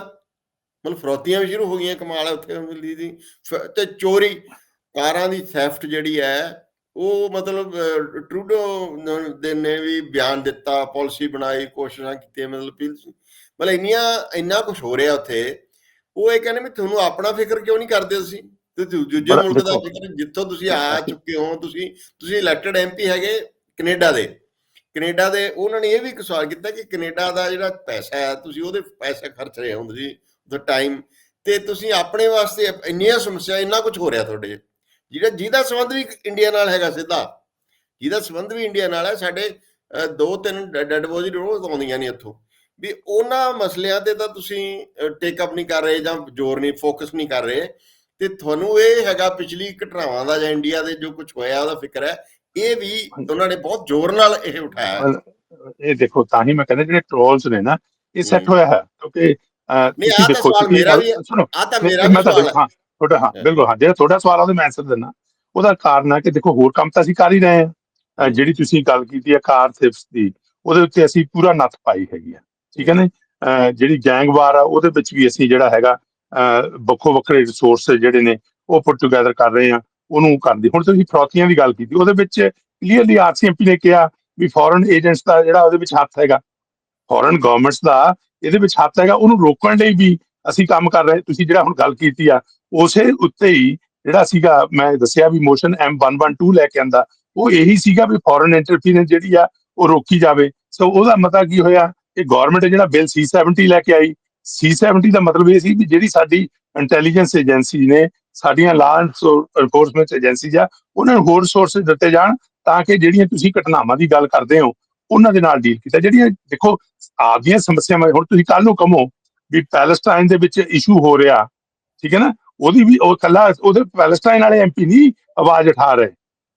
ਮਤਲਬ ਫਰੋਤੀਆਂ ਵੀ ਸ਼ੁਰੂ ਹੋ ਗਈਆਂ ਕਮਾਲ ਹੈ ਉੱਥੇ ਮਿਲਦੀ ਦੀ। ਤੇ ਚੋਰੀ, ਕਾਰਾਂ ਦੀ ਥੈਫਟ ਜਿਹੜੀ ਹੈ, ਉਹ ਮਤਲਬ ਟਰੂਡੋ ਦੇ ਨੇ ਵੀ ਬਿਆਨ ਦਿੱਤਾ, ਪਾਲਿਸੀ ਬਣਾਈ, ਕੋਸ਼ਿਸ਼ਾਂ ਕੀਤੀਆਂ, ਮਤਲਬ ਮਤਲਬ ਇੰਨੀਆਂ, ਇੰਨਾ ਕੁਝ ਹੋ ਰਿਹਾ ਉੱਥੇ ਉਹ ਇਹ ਕਹਿੰਦੇ ਵੀ ਤੁਹਾਨੂੰ ਆਪਣਾ ਫਿਕਰ ਕਿਉਂ ਨਹੀਂ ਕਰਦੇ ਤੁਸੀਂ? ਤੇ ਦੂਜੇ ਮੁਲਕ ਦਾ। ਫਿਕਰ ਜਿੱਥੋਂ ਤੁਸੀਂ ਆ ਚੁੱਕੇ ਹੋ ਤੁਸੀਂ ਤੁਸੀਂ ਇਲੈਕਟਡ ਐਮਪੀ ਹੈਗੇ ਕੈਨੇਡਾ ਦੇ। ਕੈਨੇਡਾ ਦੇ ਉਹਨਾਂ ਨੇ ਇਹ ਵੀ ਇੱਕ ਸਵਾਲ ਕੀਤਾ ਕਿ ਕੈਨੇਡਾ ਦਾ ਜਿਹੜਾ ਪੈਸਾ ਹੈ ਤੁਸੀਂ ਉਹਦੇ ਪੈਸੇ ਖਰਚ ਰਹੇ ਹੋ ਤੁਸੀਂ ਦਾ ਟਾਈਮ ਤੇ ਤੁਸੀਂ ਆਪਣੇ ਵਾਸਤੇ ਇੰਨੀਆਂ ਸਮੱਸਿਆ ਇੰਨਾ ਕੁਝ ਹੋ ਰਿਹਾ ਤੁਹਾਡੇ। ਜਿਹੜਾ ਜਿਹਦਾ ਸੰਬੰਧ ਵੀ ਇੰਡੀਆ ਨਾਲ ਹੈਗਾ ਸਿੱਧਾ। ਜਿਹਦਾ ਸੰਬੰਧ ਵੀ ਇੰਡੀਆ ਨਾਲ ਹੈ ਸਾਡੇ ਦੋ ਤਿੰਨ ਡੈਡ ਬੋਡੀ ਰੋਜ਼ ਆਉਂਦੀਆਂ ਨੇ ਇੱਥੋਂ। ਵੀ ਉਹਨਾਂ ਮਸਲਿਆਂ ਤੇ ਤਾਂ ਤੁਸੀਂ ਟੇਕ ਅਪ ਨਹੀਂ ਕਰ ਰਹੇ ਜਾਂ ਜ਼ੋਰ ਨਹੀਂ ਫੋਕਸ ਨਹੀਂ ਕਰ ਰਹੇ। ਤੇ ਤੁਹਾਨੂੰ ਇਹ ਹੈਗਾ ਪਿਛਲੀ ਘਟਨਾਵਾਂ ਦਾ ਜਾਂ ਇੰਡੀਆ ਦੇ ਜੋ ਕੁਝ ਹੋਇਆ ਉਹਦਾ ਫਿਕਰ ਹੈ। ਇਹ ਵੀ ਉਹਨਾਂ ਨੇ ਬਹੁਤ ਜ਼ੋਰ ਨਾਲ ਇਹ ਉਠਾਇਆ। ਇਹ ਦੇਖੋ ਤਾਂ ਹੀ ਮੈਂ ਕਹਿੰਦਾ ਜਿਹੜੇ ਟ੍ਰੋਲਸ ਨੇ ਨਾ ਇਹ ਸੈੱਟ। ਹੋਇਆ ਹੈ। ਕਿਉਂਕਿ ਤੁਸੀਂ ਦੇਖੋ ਮੇਰਾ ਵੀ। ਸੁਣੋ। ਆ ਤਾਂ ਮੇਰਾ ਵੀ ਸਵਾਲ ਹੈ। ਤੁਹਾਡਾ ਹਾਂ। ਬਿਲਕੁਲ ਹਾਂ ਜਿਹੜਾ ਤੁਹਾਡਾ ਸਵਾਲ ਆ ਉਹਦੇ ਮੈਂ ਆਨਸਰ ਦਿੰਦਾ। ਉਹਦਾ ਕਾਰਨ ਹੈ ਕਿ ਦੇਖੋ ਹੋਰ ਕੰਮ ਤਾਂ ਅਸੀਂ ਕਰ ਹੀ ਰਹੇ ਹਾਂ। ਜਿਹੜੀ ਤੁਸੀਂ ਗੱਲ ਕੀਤੀ ਹੈ ਕਾਰ ਥਿਫਟਸ ਦੀ ਉਹਦੇ ਉੱਤੇ ਅਸੀਂ ਪੂਰਾ ਨੱਥ ਪਾਈ ਹੈਗੀ ਆ ਠੀਕ ਹੈ ਨਾ ਅਹ ਜਿਹੜੀ ਗੈਂਗਵਾਰ ਆ, ਉਹਦੇ ਵਿੱਚ ਵੀ ਅਸੀਂ ਜਿਹੜਾ ਹੈਗਾ, ਅਹ ਵੱਖੋ ਵੱਖਰੇ ਰਿਸੋਰਸ ਜਿਹੜੇ ਨੇ, ਉਹ ਪੁੱਟ ਟੁਗੇਦਰ ਕਰ ਰਹੇ ਆ, ਉਹਨੂੰ ਕਰਦੇ ਹੁਣ ਤੁਸੀਂ ਫਰੌਤੀਆਂ ਦੀ ਗੱਲ ਕੀਤੀ, ਉਹਦੇ ਵਿੱਚ ਕਲੀਅਰਲੀ ਆਰਸੀਐਮਪੀ ਨੇ ਕਿਹਾ ਵੀ ਫੋਰਨ ਏਜੰਟਸ ਦਾ ਜਿਹੜਾ ਉਹਦੇ ਵਿੱਚ ਹੱਥ ਹੈਗਾ ਫੋਰਨ ਗਵਰਨਮੈਂਟਸ ਦਾ ਇਹਦੇ ਵਿੱਚ ਹੱਥ ਹੈਗਾ, ਉਹਨੂੰ ਰੋਕਣ ਲਈ ਵੀ ਅਸੀਂ ਕੰਮ ਕਰ ਰਹੇ। ਤੁਸੀਂ ਜਿਹੜਾ ਹੁਣ ਗੱਲ ਕੀਤੀ ਆ, ਉਸੇ ਉੱਤੇ ਹੀ ਜਿਹੜਾ ਸੀਗਾ, ਮੈਂ ਦੱਸਿਆ ਵੀ ਮੋਸ਼ਨ M112 ਲੈ ਕੇ ਆਂਦਾ, ਉਹ ਇਹੀ ਸੀਗਾ ਵੀ ਫੋਰਨ ਇੰਟਰਫੀਰੈਂਸ ਜਿਹੜੀ ਆ, ਉਹ ਰੋਕੀ ਜਾਵੇ। ਸੋ ਉਹਦਾ ਮਤਾ ਕੀ ਹੋਇਆ? ਇਹ ਗਵਰਨਮੈਂਟ ਜਿਹੜਾ ਬਿੱਲ C70 ਲੈ ਕੇ ਆਈ C70 ਦਾ ਮਤਲਬ ਇਹ ਸੀ ਵੀ ਜਿਹੜੀ ਸਾਡੀ ਇੰਟੈਲੀਜੈਂਸ ਏਜੰਸੀ ਨੇ, ਸਾਡੀਆਂ ਲਾਅ ਐਨਫੋਰਸਮੈਂਟ ਏਜੰਸੀ ਆ, ਉਹਨਾਂ ਨੂੰ ਹੋਰ ਸੋਰਸਸ ਦਿੱਤੇ ਜਾਣ ਤਾਂ ਕਿ ਜਿਹੜੀਆਂ ਤੁਸੀਂ ਘਟਨਾਵਾਂ ਦੀ ਗੱਲ ਕਰਦੇ ਹੋ, ਉਹਨਾਂ ਦੇ ਨਾਲ ਡੀਲ ਕੀਤਾ। ਜਿਹੜੀਆਂ ਦੇਖੋ ਆਪਦੀਆਂ ਸਮੱਸਿਆਵਾਂ, ਹੁਣ ਤੁਸੀਂ ਕੱਲ ਨੂੰ ਕਮੋ ਵੀ ਪੈਲਸਟਾਈਨ ਦੇ ਵਿੱਚ ਇਸ਼ੂ ਹੋ ਰਿਹਾ, ਠੀਕ ਹੈ ਨਾ? ਉਹਦੀ ਵੀ ਉਹ ਕੱਲਾ, ਉਹਦੇ ਪੈਲਸਟਾਈਨ ਵਾਲੇ ਐਮਪੀ ਨਹੀਂ ਆਵਾਜ਼ ਉਠਾ ਰਹੇ।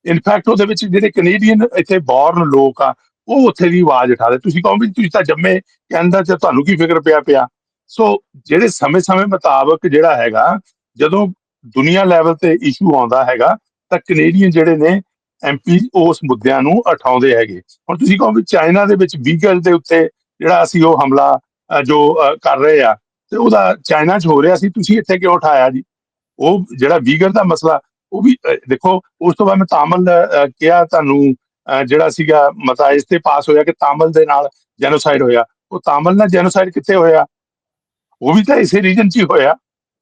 ਇਨਫੈਕਟ ਉਹਦੇ ਵਿੱਚ ਜਿਹੜੇ ਕੈਨੇਡੀਅਨ ਇੱਥੇ ਬੌਰਨ ਲੋਕ ਆ ਉਹ ਉੱਥੇ ਦੀ ਆਵਾਜ਼ ਉਠਾ ਰਹੇ ਤੁਸੀਂ ਕਹੋ ਵੀ ਤੁਸੀਂ ਤਾਂ ਜੰਮੇ ਕੈਨੇਡਾ ਚ ਤੁਹਾਨੂੰ ਕੀ ਫਿਕਰ ਪਿਆ ਪਿਆ? ਸੋ ਜਿਹੜੇ ਸਮੇਂ-ਸਮੇਂ ਮੁਤਾਬਕ ਜਿਹੜਾ ਹੈਗਾ, ਜਦੋਂ ਦੁਨੀਆ ਲੈਵਲ ਤੇ ਇਸ਼ੂ ਆਉਂਦਾ ਹੈਗਾ, ਤਾਂ ਕੈਨੇਡੀਅਨ ਜਿਹੜੇ ਨੇ ਐਮਪੀ ਉਸ ਮੁੱਦਿਆਂ ਨੂੰ ਉਠਾਉਂਦੇ ਹੈਗੇ। ਹੁਣ ਤੁਸੀਂ ਕਹੋ ਵੀ ਚਾਈਨਾ ਦੇ ਵਿੱਚ ਵੀਗਲ ਦੇ ਉੱਤੇ ਜਿਹੜਾ ਅਸੀਂ ਉਹ ਹਮਲਾ ਜੋ ਕਰ ਰਹੇ ਆ, ਤੇ ਉਹਦਾ ਚਾਈਨਾ 'ਚ ਹੋ ਰਿਹਾ ਸੀ, ਤੁਸੀਂ ਇੱਥੇ ਕਿਉਂ ਉਠਾਇਆ ਜੀ? ਉਹ ਜਿਹੜਾ ਵੀਗਰ ਦਾ ਮਸਲਾ, ਉਹ ਵੀ ਦੇਖੋ, ਉਸ ਤੋਂ ਬਾਅਦ ਮੈਂ ਤਾਮਲ ਕਿਹਾ ਤੁਹਾਨੂੰ ਜਿਹੜਾ ਸੀਗਾ ਮਤਾ ਇਸ ਤੇ ਪਾਸ ਹੋਇਆ ਕਿ ਤਾਮਲ ਦੇ ਨਾਲ ਜੈਨੋਸਾਈਡ ਹੋਇਆ। ਉਹ ਤਾਮਿਲ ਨਾਲ ਜੈਨੋਸਾਈਡ ਕਿੱਥੇ ਹੋਇਆ? ਉਹ ਵੀ ਤਾਂ ਇਸੇ ਰੀਜਨ 'ਚ ਹੀ ਹੋਇਆ,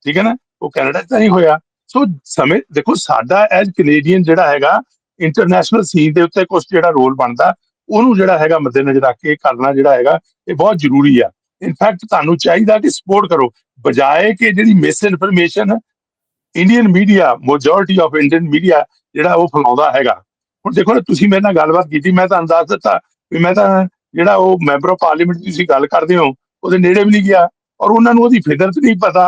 ਠੀਕ ਹੈ ਨਾ? ਉਹ ਕੈਨੇਡਾ 'ਚ ਤਾਂ ਨਹੀਂ ਹੋਇਆ। ਸੋ ਸਮੇਂ, ਦੇਖੋ, ਸਾਡਾ ਐਜ ਕੈਨੇਡੀਅਨ ਜਿਹੜਾ ਹੈਗਾ ਇੰਟਰਨੈਸ਼ਨਲ ਸੀਨ ਦੇ ਉੱਤੇ ਕੁਝ ਜਿਹੜਾ ਰੋਲ ਬਣਦਾ, ਉਹਨੂੰ ਜਿਹੜਾ ਹੈਗਾ ਮੱਦੇਨਜ਼ਰ ਰੱਖ ਕੇ ਕਰਨਾ ਜਿਹੜਾ ਹੈਗਾ, ਇਹ ਬਹੁਤ ਜ਼ਰੂਰੀ ਆ। ਇਨਫੈਕਟ ਤੁਹਾਨੂੰ ਚਾਹੀਦਾ ਕਿ ਸਪੋਰਟ ਕਰੋ। ਬਜਾਏ ਕਿ ਜਿਹੜੀ misinformation Indian media majority of Indian media ਜਿਹੜਾ ਉਹ ਫੈਲਾਉਂਦਾ ਹੈਗਾ। ਹੁਣ ਦੇਖੋ ਤੁਸੀਂ ਮੇਰੇ ਨਾਲ ਗੱਲਬਾਤ ਕੀਤੀ ਮੈਂ ਤੁਹਾਨੂੰ ਦੱਸ ਦਿੱਤਾ ਵੀ ਮੈਂ ਤਾਂ ਜਿਹੜਾ ਉਹ ਮੈਂਬਰ ਆਫ ਪਾਰਲੀਮੈਂਟ ਦੀ ਤੁਸੀਂ ਗੱਲ ਕਰਦੇ ਹੋ ਉਹਦੇ ਨੇੜੇ ਵੀ ਨਹੀਂ ਗਿਆ ਔਰ ਉਹਨਾਂ ਨੂੰ ਉਹਦੀ ਫਿਦਰਤ ਨਹੀਂ ਪਤਾ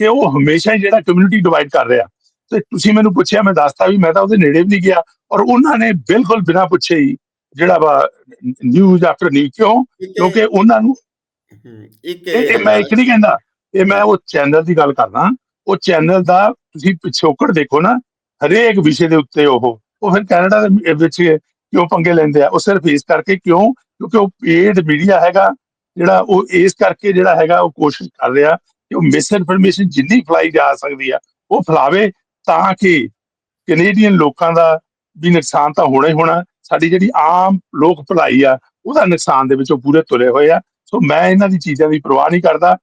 ਕਿ ਉਹ ਹਮੇਸ਼ਾ ਜਿਹੜਾ ਕਮਿਊਨਿਟੀ ਡਿਵਾਈਡ ਕਰ ਰਿਹਾ। ਤੇ ਤੁਸੀਂ ਮੈਨੂੰ ਪੁੱਛਿਆ ਮੈਂ ਦੱਸਤਾ ਵੀ ਮੈਂ ਤਾਂ ਉਹਦੇ ਨੇੜੇ ਵੀ ਨਹੀਂ ਗਿਆ ਔਰ ਉਹਨਾਂ ਨੇ ਬਿਲਕੁਲ ਬਿਨਾਂ ਪੁੱਛੇ ਹੀ ਜਿਹੜਾ ਵਾ ਨਿਊਜ਼ ਆਫਟਰ ਨਿਊਜ਼ ਕਿਉਂ? ਕਿਉਂਕਿ ਉਹਨਾਂ ਨੂੰ ਇੱਕ ਮੈਂ ਇੱਕ ਨਹੀਂ ਕਹਿੰਦਾ ਇਹ ਮੈਂ ਉਹ ਚੈਨਲ ਦੀ ਗੱਲ ਕਰਦਾ ਉਹ ਚੈਨਲ ਦਾ ਤੁਸੀਂ ਪਿਛੋਕੜ ਦੇਖੋ ਨਾ ਹਰੇਕ ਵਿਸ਼ੇ ਦੇ ਉੱਤੇ ਉਹ ਉਹ ਫਿਰ ਕੈਨੇਡਾ ਦੇ ਵਿੱਚ ਕਿਉਂ ਪੰਗੇ ਲੈਂਦੇ ਆ? ਉਹ ਸਿਰਫ ਇਸ ਕਰਕੇ ਕਿਉਂ? ਕਿਉਂਕਿ ਉਹ ਪੇਡ ਮੀਡੀਆ ਹੈਗਾ ਜਿਹੜਾ ਉਹ ਇਸ ਕਰਕੇ ਜਿਹੜਾ ਹੈਗਾ ਉਹ ਕੋਸ਼ਿਸ਼ ਕਰ ਰਿਹਾ ਕਿ ਉਹ ਮਿਸ ਇਨਫੋਰਮੇਸ਼ਨ ਜਿੰਨੀ ਫੈਲਾਈ ਜਾ ਸਕਦੀ ਆ ਉਹ ਫੈਲਾਵੇ ਤਾਂ ਕਿ ਕੈਨੇਡੀਅਨ ਲੋਕਾਂ ਦਾ ਵੀ ਨੁਕਸਾਨ ਤਾਂ ਹੋਣਾ ਹੀ ਹੋਣਾ। ਸਾਡੀ ਜਿਹੜੀ ਆਮ ਲੋਕ ਭਲਾਈ ਆ ਉਹਦਾ ਨੁਕਸਾਨ ਦੇ ਵਿੱਚ ਪੂਰੇ ਤੁਰੇ ਹੋਏ ਆ। ਸੋ ਮੈਂ ਇਹਨਾਂ ਦੀ ਚੀਜ਼ਾਂ ਦੀ ਪਰਵਾਹ ਨਹੀਂ ਕਰਦਾ।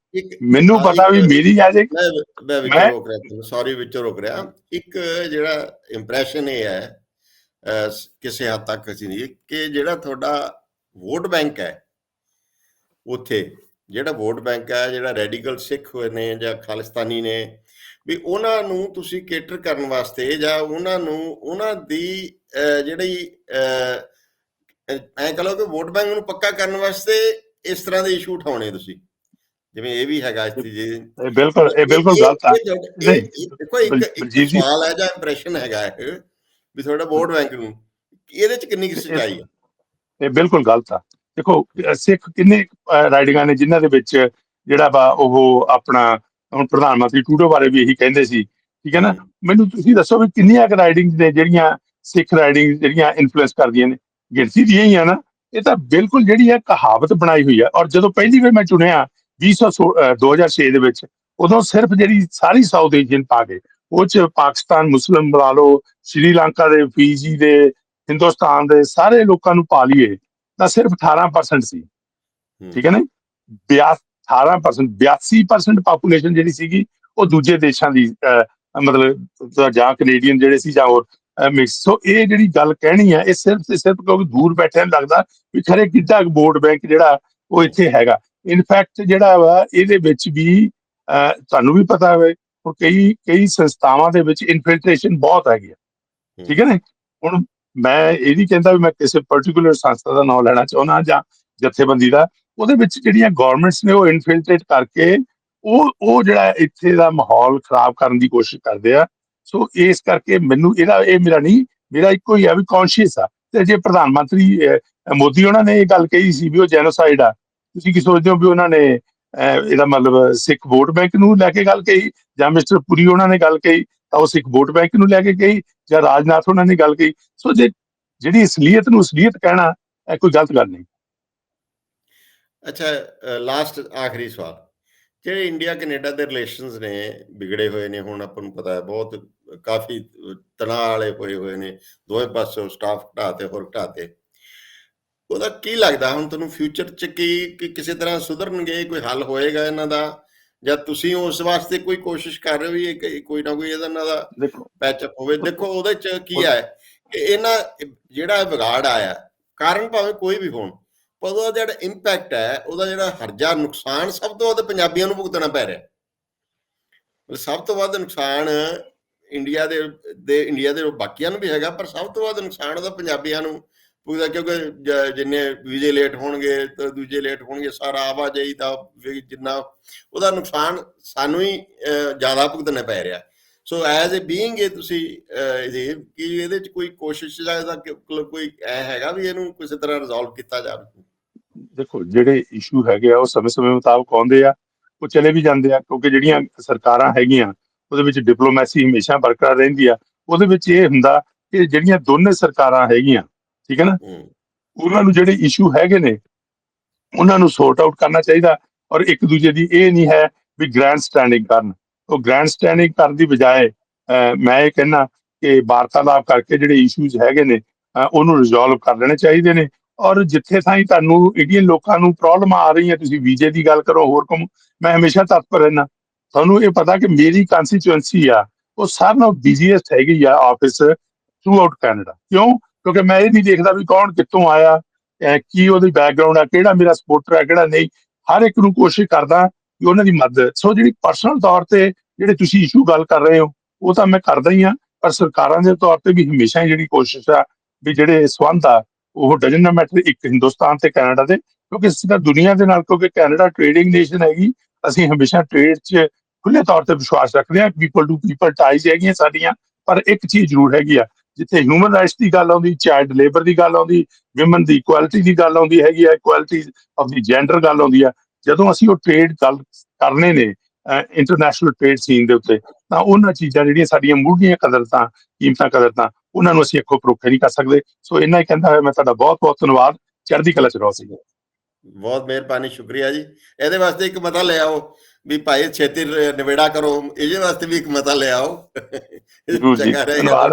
ਮੈਨੂੰ ਪਤਾ ਵੀ ਮੇਰੀ ਐਜ ਇੱਕ ਮੈਂ ਵਿੱਚ ਰੋਕ ਰਿਹਾ ਸੌਰੀ ਵਿੱਚ ਰੋਕ ਰਿਹਾ। ਇੱਕ ਜਿਹੜਾ ਇੰਪ੍ਰੈਸ਼ਨ ਇਹ ਹੈ ਕਿਸੇ ਹੱਦ ਤੱਕ ਅਸੀਂ ਦੀ ਕਿ ਜਿਹੜਾ ਤੁਹਾਡਾ ਵੋਟ ਬੈਂਕ ਹੈ ਉੱਥੇ ਜਿਹੜਾ ਵੋਟ ਬੈਂਕ ਹੈ ਜਿਹੜਾ ਰੈਡੀਕਲ ਸਿੱਖ ਹੋਏ ਨੇ ਜਾਂ ਖਾਲਿਸਤਾਨੀ ਨੇ ਵੀ ਉਹਨਾਂ ਨੂੰ ਤੁਸੀਂ ਕੇਟਰ ਕਰਨ ਵਾਸਤੇ ਜਾਂ ਉਹਨਾਂ ਨੂੰ ਉਹਨਾਂ ਦੀ ਜਿਹੜੀ ਐ ਕਹ ਲਓ ਕਿ ਵੋਟ ਬੈਂਕ ਨੂੰ ਪੱਕਾ ਕਰਨ ਵਾਸਤੇ ਇਸ ਤਰ੍ਹਾਂ ਦੇ ਇਸ਼ੂ ਉਠਾਉਣੇ ਤੁਸੀਂ। ਜਿਵੇਂ ਇਹ ਵੀ ਹੈਗਾ ਇਸ ਚੀਜ਼ ਇਹ ਬਿਲਕੁਲ ਇਹ ਬਿਲਕੁਲ ਗਲਤ ਨਹੀਂ, ਦੇਖੋ ਇੱਕ ਜੀ- ਸਵਾਲ ਹੈ ਜਾਂ ਇੰਪ੍ਰੈਸ਼ਨ ਹੈਗਾ ਇਹ। ਵੀ ਤੁਹਾਡਾ ਵੋਟ ਬੈਂਕ ਨੂੰ। ਇਹਦੇ ਚ ਕਿੰਨੀ ਕੁ ਸੱਚਾਈ ਹੈ ਇਹ ਬਿਲਕੁਲ ਗਲਤ ਆ। ਦੇਖੋ ਸਿੱਖ ਕਿੰਨੇ ਰਾਈਡਿੰਗਾਂ ਨੇ ਜਿਨ੍ਹਾਂ ਦੇ ਵਿੱਚ ਜਿਹੜਾ ਵਾ ਉਹ ਆਪਣਾ ਹੁਣ ਪ੍ਰਧਾਨ ਮੰਤਰੀ ਟੂਡੋ ਬਾਰੇ ਵੀ ਇਹੀ ਕਹਿੰਦੇ ਸੀ ਠੀਕ ਹੈ ਨਾ? ਮੈਨੂੰ ਤੁਸੀਂ ਦੱਸੋ ਵੀ ਕਿੰਨੀਆਂ ਕੁ ਰਾਈਡਿੰਗਸ ਨੇ ਜਿਹੜੀਆਂ ਸਿੱਖ ਰਾਈਡਿੰਗ ਜਿਹੜੀਆਂ ਇਨਫਲੂਐਂਸ ਕਰਦੀਆਂ ਨੇ? ਗਿਣਤੀ ਦੀਆਂ ਹੀ ਆ ਨਾ। ਇਹ ਤਾਂ ਬਿਲਕੁਲ ਜਿਹੜੀ ਹੈ ਕਹਾਵਤ ਬਣਾਈ ਹੋਈ ਹੈ ਔਰ ਜਦੋਂ ਪਹਿਲੀ ਵਾਰ ਮੈਂ ਚੁਣਿਆ 2016 ਅਹ 2006 ਦੇ ਵਿੱਚ ਉਦੋਂ ਸਿਰਫ ਜਿਹੜੀ ਸਾਰੀ ਸਾਊਥ ਏਸ਼ੀਅਨ ਪਾ ਕੇ ਉਹ ਚ ਪਾਕਿਸਤਾਨ ਮੁਸਲਮ ਬੁਲਾ ਲਓ ਸ਼੍ਰੀ ਲੰਕਾ ਦੇ ਫੀਜੀ ਦੇ ਹਿੰਦੁਸਤਾਨ ਦੇ ਸਾਰੇ ਲੋਕਾਂ ਨੂੰ ਪਾ ਲਈਏ ਤਾਂ ਸਿਰਫ 18% ਸੀ। ਠੀਕ ਹੈ ਨਾ? 18% 82% ਪਾਪੂਲੇਸ਼ਨ ਜਿਹੜੀ ਸੀਗੀ ਉਹ ਦੂਜੇ ਦੇਸ਼ਾਂ ਦੀ ਮਤਲਬ ਜਾਂ ਕੈਨੇਡੀਅਨ ਜਿਹੜੇ ਸੀ ਜਾਂ ਹੋਰ ਮਿਕਸ ਸੋ ਇਹ ਜਿਹੜੀ ਗੱਲ ਕਹਿਣੀ ਹੈ ਇਹ ਸਿਰਫ ਤੇ ਸਿਰਫ ਕਿਉਂਕਿ ਦੂਰ ਬੈਠਿਆਂ ਨੂੰ ਲੱਗਦਾ ਵੀ ਖਰੇ ਕਿੱਡਾ ਵੋਟ ਬੈਂਕ ਜਿਹੜਾ ਉਹ ਇੱਥੇ ਹੈਗਾ। ਇਨਫੈਕਟ ਜਿਹੜਾ ਵਾ ਇਹਦੇ ਵਿੱਚ ਵੀ ਤੁਹਾਨੂੰ ਵੀ ਪਤਾ ਹੋਵੇ ਹੁਣ ਕਈ ਕਈ ਸੰਸਥਾਵਾਂ ਦੇ ਵਿੱਚ ਇਨਫਿਲਟ੍ਰੇਸ਼ਨ ਬਹੁਤ ਹੈਗੀ ਆ। ਠੀਕ ਹੈ ਨਾ? ਹੁਣ ਮੈਂ ਇਹ ਨਹੀਂ ਕਹਿੰਦਾ ਵੀ ਮੈਂ ਕਿਸੇ ਪਾਰਟਿਕੂਲਰ ਸੰਸਥਾ ਦਾ ਨਾਮ ਲੈਣਾ ਚਾਹੁੰਦਾ ਜਾਂ ਜਥੇਬੰਦੀ ਦਾ। ਉਹਦੇ ਵਿੱਚ ਜਿਹੜੀਆਂ ਗਵਰਨਮੈਂਟਸ ਨੇ ਉਹ ਇਨਫਿਲਟ੍ਰੇਟ ਕਰਕੇ ਉਹ ਉਹ ਜਿਹੜਾ ਇੱਥੇ ਦਾ ਮਾਹੌਲ ਖਰਾਬ ਕਰਨ ਦੀ ਕੋਸ਼ਿਸ਼ ਕਰਦੇ ਆ। ਸੋ ਇਸ ਕਰਕੇ ਮੈਨੂੰ ਇਹਦਾ ਇਹ ਮੇਰਾ ਨਹੀਂ ਮੇਰਾ ਇੱਕੋ ਹੀ ਆ ਵੀ ਕੌਨਸ਼ੀਅਸ ਆ। ਤੇ ਜੇ ਪ੍ਰਧਾਨ ਮੰਤਰੀ ਮੋਦੀ ਉਹਨਾਂ ਨੇ ਇਹ ਗੱਲ ਕਹੀ ਸੀ ਵੀ ਉਹ ਜੈਨੋਸਾਈਡ ਆ। ਤੁਸੀਂ ਕੀ ਸੋਚਦੇ ਹੋ ਵੀ ਉਹਨਾਂ ਨੇ ਇਹਦਾ ਮਤਲਬ ਸਿੱਖ ਵੋਟ ਬੈਂਕ ਨੂੰ ਲੈ ਕੇ ਗੱਲ ਕਹੀ ਜਾਂ ਮਿਸਟਰ ਪੁਰੀ ਉਹਨਾਂ ਨੇ ਗੱਲ ਕਹੀ, ਤਾਂ ਉਹ ਸਿੱਖ ਵੋਟ ਬੈਂਕ ਨੂੰ ਲੈ ਕੇ ਕਹੀ ਜਾਂ ਰਾਜਨਾਥ ਉਹਨਾਂ ਨੇ ਗੱਲ ਕਹੀ। ਸੋ ਜੇ ਜਿਹੜੀ ਅਸਲੀਅਤ ਨੂੰ ਅਸਲੀਅਤ ਕਹਿਣਾ, ਇਹ ਕੋਈ ਗਲਤ ਗੱਲ ਨਹੀਂ। ਅੱਛਾ ਲਾਸਟ ਆਖਰੀ ਸਵਾਲ। ਜਿਹੜੇ ਇੰਡੀਆ, ਕੈਨੇਡਾ ਦੇ ਰਿਲੇਸ਼ਨਸ ਨੇ, ਵਿਗੜੇ ਹੋਏ ਨੇ, ਹੁਣ ਆਪਾਂ ਨੂੰ ਪਤਾ ਹੈ, ਬਹੁਤ ਕਾਫੀ ਤਣਾਅ ਵਾਲੇ ਹੋਏ ਹੋਏ ਨੇ, ਦੋਵੇਂ ਪਾਸੋਂ ਸਟਾਫ ਘਟਾਤੇ ਹੋਰ ਘਟਾਤੇ ਉਹਦਾ ਕੀ ਲੱਗਦਾ? ਹੁਣ ਤੁਹਾਨੂੰ ਫਿਊਚਰ ਚ ਕੀ ਕਿਸੇ ਤਰ੍ਹਾਂ ਸੁਧਰਨਗੇ? ਕੋਈ ਹੱਲ ਹੋਏਗਾ ਇਹਨਾਂ ਦਾ? ਜਾਂ ਤੁਸੀਂ ਉਸ ਵਾਸਤੇ ਕੋਈ ਕੋਸ਼ਿਸ਼ ਕਰ ਰਹੇ ਹੋ ਵੀ ਕੋਈ ਨਾ ਕੋਈ ਇਹਦਾ ਇਹਨਾਂ ਦਾ ਪੈਚਅਪ ਹੋਵੇ? ਦੇਖੋ ਉਹਦੇ ਚ ਕੀ ਹੈ ਕਿ ਇਹਨਾਂ ਜਿਹੜਾ ਵਿਗਾੜ ਆਇਆ ਕਾਰਨ ਭਾਵੇਂ ਕੋਈ ਵੀ ਹੋਣ ਪਰ ਉਹਦਾ ਜਿਹੜਾ ਇੰਪੈਕਟ ਹੈ ਉਹਦਾ ਜਿਹੜਾ ਹਰਜਾ ਨੁਕਸਾਨ ਸਭ ਤੋਂ ਵੱਧ ਪੰਜਾਬੀਆਂ ਨੂੰ ਭੁਗਤਣਾ ਪੈ ਰਿਹਾ। ਸਭ ਤੋਂ ਵੱਧ ਨੁਕਸਾਨ ਇੰਡੀਆ ਦੇ ਦੇ ਇੰਡੀਆ ਦੇ ਬਾਕੀਆਂ ਨੂੰ ਵੀ ਹੈਗਾ ਪਰ ਸਭ ਤੋਂ ਵੱਧ ਨੁਕਸਾਨ ਉਹਦਾ ਪੰਜਾਬੀਆਂ ਨੂੰ ਭੁਗਤਦਾ ਕਿਉਂਕਿ ਜਿੰਨੇ ਵੀਜ਼ੇ ਲੇਟ ਹੋਣਗੇ ਤੇ ਦੂਜੇ ਲੇਟ ਹੋਣਗੇ, ਸਾਰਾ ਆਵਾਜਾਈ ਦਾ ਜਿੰਨਾ ਉਹਦਾ ਨੁਕਸਾਨ ਸਾਨੂੰ ਹੀ ਜ਼ਿਆਦਾ ਭੁਗਤਣਾ ਪੈ ਰਿਹਾ। ਸੋ ਐਜ਼ ਅ ਬੀਇੰਗ ਇਹ ਤੁਸੀਂ ਇਹਦੇ, ਕੀ ਇਹਦੇ ਚ ਕੋਈ ਕੋਸ਼ਿਸ਼ ਜਾਂ ਇਹਦਾ ਕੋਈ ਐ ਹੈਗਾ ਵੀ ਇਹਨੂੰ ਕਿਸੇ ਤਰ੍ਹਾਂ ਰਿਜ਼ੋਲਵ ਕੀਤਾ ਜਾਵੇ? ਦੇਖੋ, ਜਿਹੜੇ ਇਸ਼ੂ ਹੈਗੇ ਆ, ਉਹ ਸਮੇਂ-ਸਮੇਂ ਮੁਤਾਬਕ ਆਉਂਦੇ ਆ, ਉਹ ਚਲੇ ਵੀ ਜਾਂਦੇ ਆ, ਕਿਉਂਕਿ ਜਿਹੜੀਆਂ ਸਰਕਾਰਾਂ ਹੈਗੀਆਂ, ਉਹਦੇ ਵਿੱਚ ਡਿਪਲੋਮੈਸੀ ਹਮੇਸ਼ਾ ਬਰਕਰਾਰ ਰਹਿੰਦੀ ਆ। ਉਹਦੇ ਵਿੱਚ ਇਹ ਹੁੰਦਾ ਕਿ ਜਿਹੜੀਆਂ ਦੋਨੇ ਸਰਕਾਰਾਂ ਹੈਗੀਆਂ ਠੀਕ ਹੈ ਨਾ? ਉਹਨਾਂ ਨੂੰ ਜਿਹੜੇ ਇਸ਼ੂ ਹੈਗੇ ਨੇ ਉਹਨਾਂ ਨੂੰ ਸੌਰਟ ਆਊਟ ਕਰਨਾ ਚਾਹੀਦਾ ਔਰ ਇੱਕ ਦੂਜੇ ਦੀ ਇਹ ਨਹੀਂ ਹੈ ਵੀ ਗ੍ਰੈਂਡ ਸਟੈਂਡਿੰਗ ਕਰਨ। ਉਹ ਗ੍ਰੈਂਡ ਸਟੈਂਡਿੰਗ ਕਰਨ ਦੀ ਬਜਾਏ ਮੈਂ ਇਹ ਕਹਿੰਨਾ ਕਿ ਵਾਰਤਾਲਾਪ ਕਰਕੇ ਜਿਹੜੇ ਇਸ਼ੂਜ਼ ਹੈਗੇ ਨੇ ਉਹਨੂੰ ਰਿਜ਼ੋਲਵ ਕਰ ਲੈਣੇ ਚਾਹੀਦੇ ਨੇ ਔਰ ਜਿੱਥੇ ਥਾਈਂ ਤੁਹਾਨੂੰ ਇੰਡੀਅਨ ਲੋਕਾਂ ਨੂੰ ਪ੍ਰੋਬਲਮ ਆ ਰਹੀ ਹੈ ਤੁਸੀਂ ਵੀਜ਼ੇ ਦੀ ਗੱਲ ਕਰੋ ਹੋਰ ਕੰਮ ਮੈਂ ਹਮੇਸ਼ਾ ਤਤਪਰ ਰਹਿਣਾ ਤੁਹਾਨੂੰ ਇਹ ਪਤਾ ਕਿ ਮੇਰੀ ਕੰਸਟੀਚੁਐਂਸੀ ਆ ਉਹ ਸਾਰਿਆਂ ਨਾਲੋਂ ਬਿਜ਼ੀਐਸਟ ਹੈਗੀ ਆ ਆਫਿਸ ਥਰੂ ਆਊਟ ਕੈਨੇਡਾ ਕਿਉਂ? ਕਿਉਂਕਿ ਮੈਂ ਇਹ ਨਹੀਂ ਦੇਖਦਾ ਵੀ ਕੌਣ ਕਿੱਥੋਂ ਆਇਆ ਕੀ ਉਹਦੀ ਬੈਕਗ੍ਰਾਉਂਡ ਆ, ਕਿਹੜਾ ਮੇਰਾ ਸਪੋਰਟਰ ਆ, ਕਿਹੜਾ ਨਹੀਂ। ਹਰ ਇੱਕ ਨੂੰ ਕੋਸ਼ਿਸ਼ ਕਰਦਾ ਕਿ ਉਹਨਾਂ ਦੀ ਮਦਦ। ਸੋ ਜਿਹੜੀ ਪਰਸਨਲ ਤੌਰ ਤੇ ਜਿਹੜੇ ਤੁਸੀਂ ਇਸ਼ੂ ਗੱਲ ਕਰ ਰਹੇ ਹੋ, ਉਹ ਤਾਂ ਮੈਂ ਕਰਦਾ ਹੀ ਆ ਪਰ ਸਰਕਾਰਾਂ ਦੇ ਤੌਰ ਤੇ ਵੀ ਹਮੇਸ਼ਾ ਹੀ ਜਿਹੜੀ ਕੋਸ਼ਿਸ਼ ਆ ਵੀ ਜਿਹੜੇ ਸੰਬੰਧ ਆ, ਉਹ ਡਜਨ ਨਾ ਮੈਟਰ ਇੱਕ ਹਿੰਦੁਸਤਾਨ ਤੇ ਕੈਨੇਡਾ ਦੇ, ਕਿਉਂਕਿ ਇਸ ਦਾ ਦੁਨੀਆ ਦੇ ਨਾਲ ਕਿਉਂਕਿ ਕੈਨੇਡਾ ਟ੍ਰੇਡਿੰਗ ਨੇਸ਼ਨ ਹੈਗੀ, ਅਸੀਂ ਹਮੇਸ਼ਾ ਟ੍ਰੇਡ 'ਚ ਖੁੱਲੇ ਤੌਰ ਤੇ ਵਿਸ਼ਵਾਸ ਰੱਖਦੇ ਹਾਂ ਪੀਪਲ ਟੂ ਪੀਪਲ ਟਾਈਜ਼ ਹੈਗੀਆਂ ਸਾਡੀਆਂ, ਪਰ ਇੱਕ ਚੀਜ਼ ਜ਼ਰੂਰ ਹੈਗੀ ਆ ਜਿੱਥੇ ਹਿਊਮਨ ਰਾਈਟਸ ਦੀ ਗੱਲ ਆਉਂਦੀ ਚਾਈਲਡ ਲੇਬਰ ਦੀ ਗੱਲ ਆਉਂਦੀ ਵਿਮਨ ਦੀ ਇਕੁਐਲਿਟੀ ਦੀ ਗੱਲ ਆਉਂਦੀ ਹੈਗੀ ਹੈ ਇਕੁਐਲਿਟੀ ਆਫ ਦੀ ਜੈਂਡਰ ਗੱਲ ਆਉਂਦੀ ਆ। ਜਦੋਂ ਅਸੀਂ ਉਹ ਟ੍ਰੇਡ ਗੱਲ ਕਰਨੇ ਨੇ ਇੰਟਰਨੈਸ਼ਨਲ ਟ੍ਰੇਡ ਸੀਨ ਦੇ ਉੱਤੇ, ਤਾਂ ਉਹਨਾਂ ਚੀਜ਼ਾਂ ਜਿਹੜੀਆਂ ਸਾਡੀਆਂ ਮੂਢਲੀਆਂ ਕਦਰਤਾਂ ਕੀਮਤਾਂ ਕਦਰਤਾਂ ਉਹਨਾਂ ਨੂੰ ਅਸੀਂ ਅੱਖੋਂ ਪਰੋਖੇ ਨਹੀਂ ਕਰ ਸਕਦੇ। ਸੋ ਇੰਨਾ ਹੀ ਕਹਿੰਦਾ ਹੋਇਆ ਮੈਂ ਤੁਹਾਡਾ ਬਹੁਤ ਬਹੁਤ ਧੰਨਵਾਦ। ਚੜ੍ਹਦੀ ਕਲਾ ਚ ਰਹੋ ਸੀ ਬਹੁਤ ਮਿਹਰਬਾਨੀ ਸ਼ੁਕਰੀਆ ਜੀ। ਇਹਦੇ ਵਾਸਤੇ ਇੱਕ ਮਤਾ ਲੈ ਆਓ ਵੀ ਭਾਈ ਛੇਤੀ ਨਿਬੇੜਾ ਕਰੋ। ਇਹਦੇ ਵਾਸਤੇ ਵੀ ਇੱਕ ਮਤਾ ਲੈ ਆਓ। ਜੀ, ਚੰਗਾ ਰਹੇਗਾ।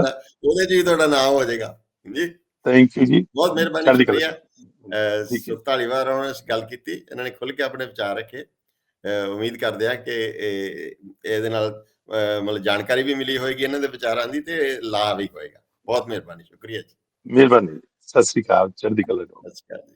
ਉਹਦੇ ਵੀ ਤੁਹਾਡਾ ਨਾਮ ਹੋ ਜਾਏਗਾ। ਜੀ। ਥੈਂਕ ਯੂ ਜੀ। ਬਹੁਤ ਮਿਹਰਬਾਨੀ ਸ਼ੁਕਰੀਆ। ਸੁਖ ਧਾਲੀਵਾਲ ਉਹਨਾਂ ਨੇ ਗੱਲ ਕੀਤੀ। ਇਹਨਾਂ ਨੇ ਖੁੱਲ ਕੇ ਆਪਣੇ ਵਿਚਾਰ ਰੱਖੇ। ਉਮੀਦ ਕਰਦੇ ਆ ਕਿ ਇਹ- ਇਹਦੇ ਨਾਲ ਮਤਲਬ ਜਾਣਕਾਰੀ ਵੀ ਮਿਲੀ ਹੋਏਗੀ ਇਹਨਾਂ ਦੇ ਵਿਚਾਰਾਂ ਦੀ ਤੇ ਲਾਭ ਵੀ ਹੋਏਗਾ। ਬਹੁਤ ਮਿਹਰਬਾਨੀ ਸ਼ੁਕਰੀਆ ਜੀ। ਮਿਹਰਬਾਨੀ। ਜੀ। ਸਤਿ ਸ੍ਰੀ ਅਕਾਲ। ਚੜ੍ਹਦੀ ਕਲਾ ਸਤਿ ਸ਼੍ਰੀ ਅਕਾਲ ਜੀ।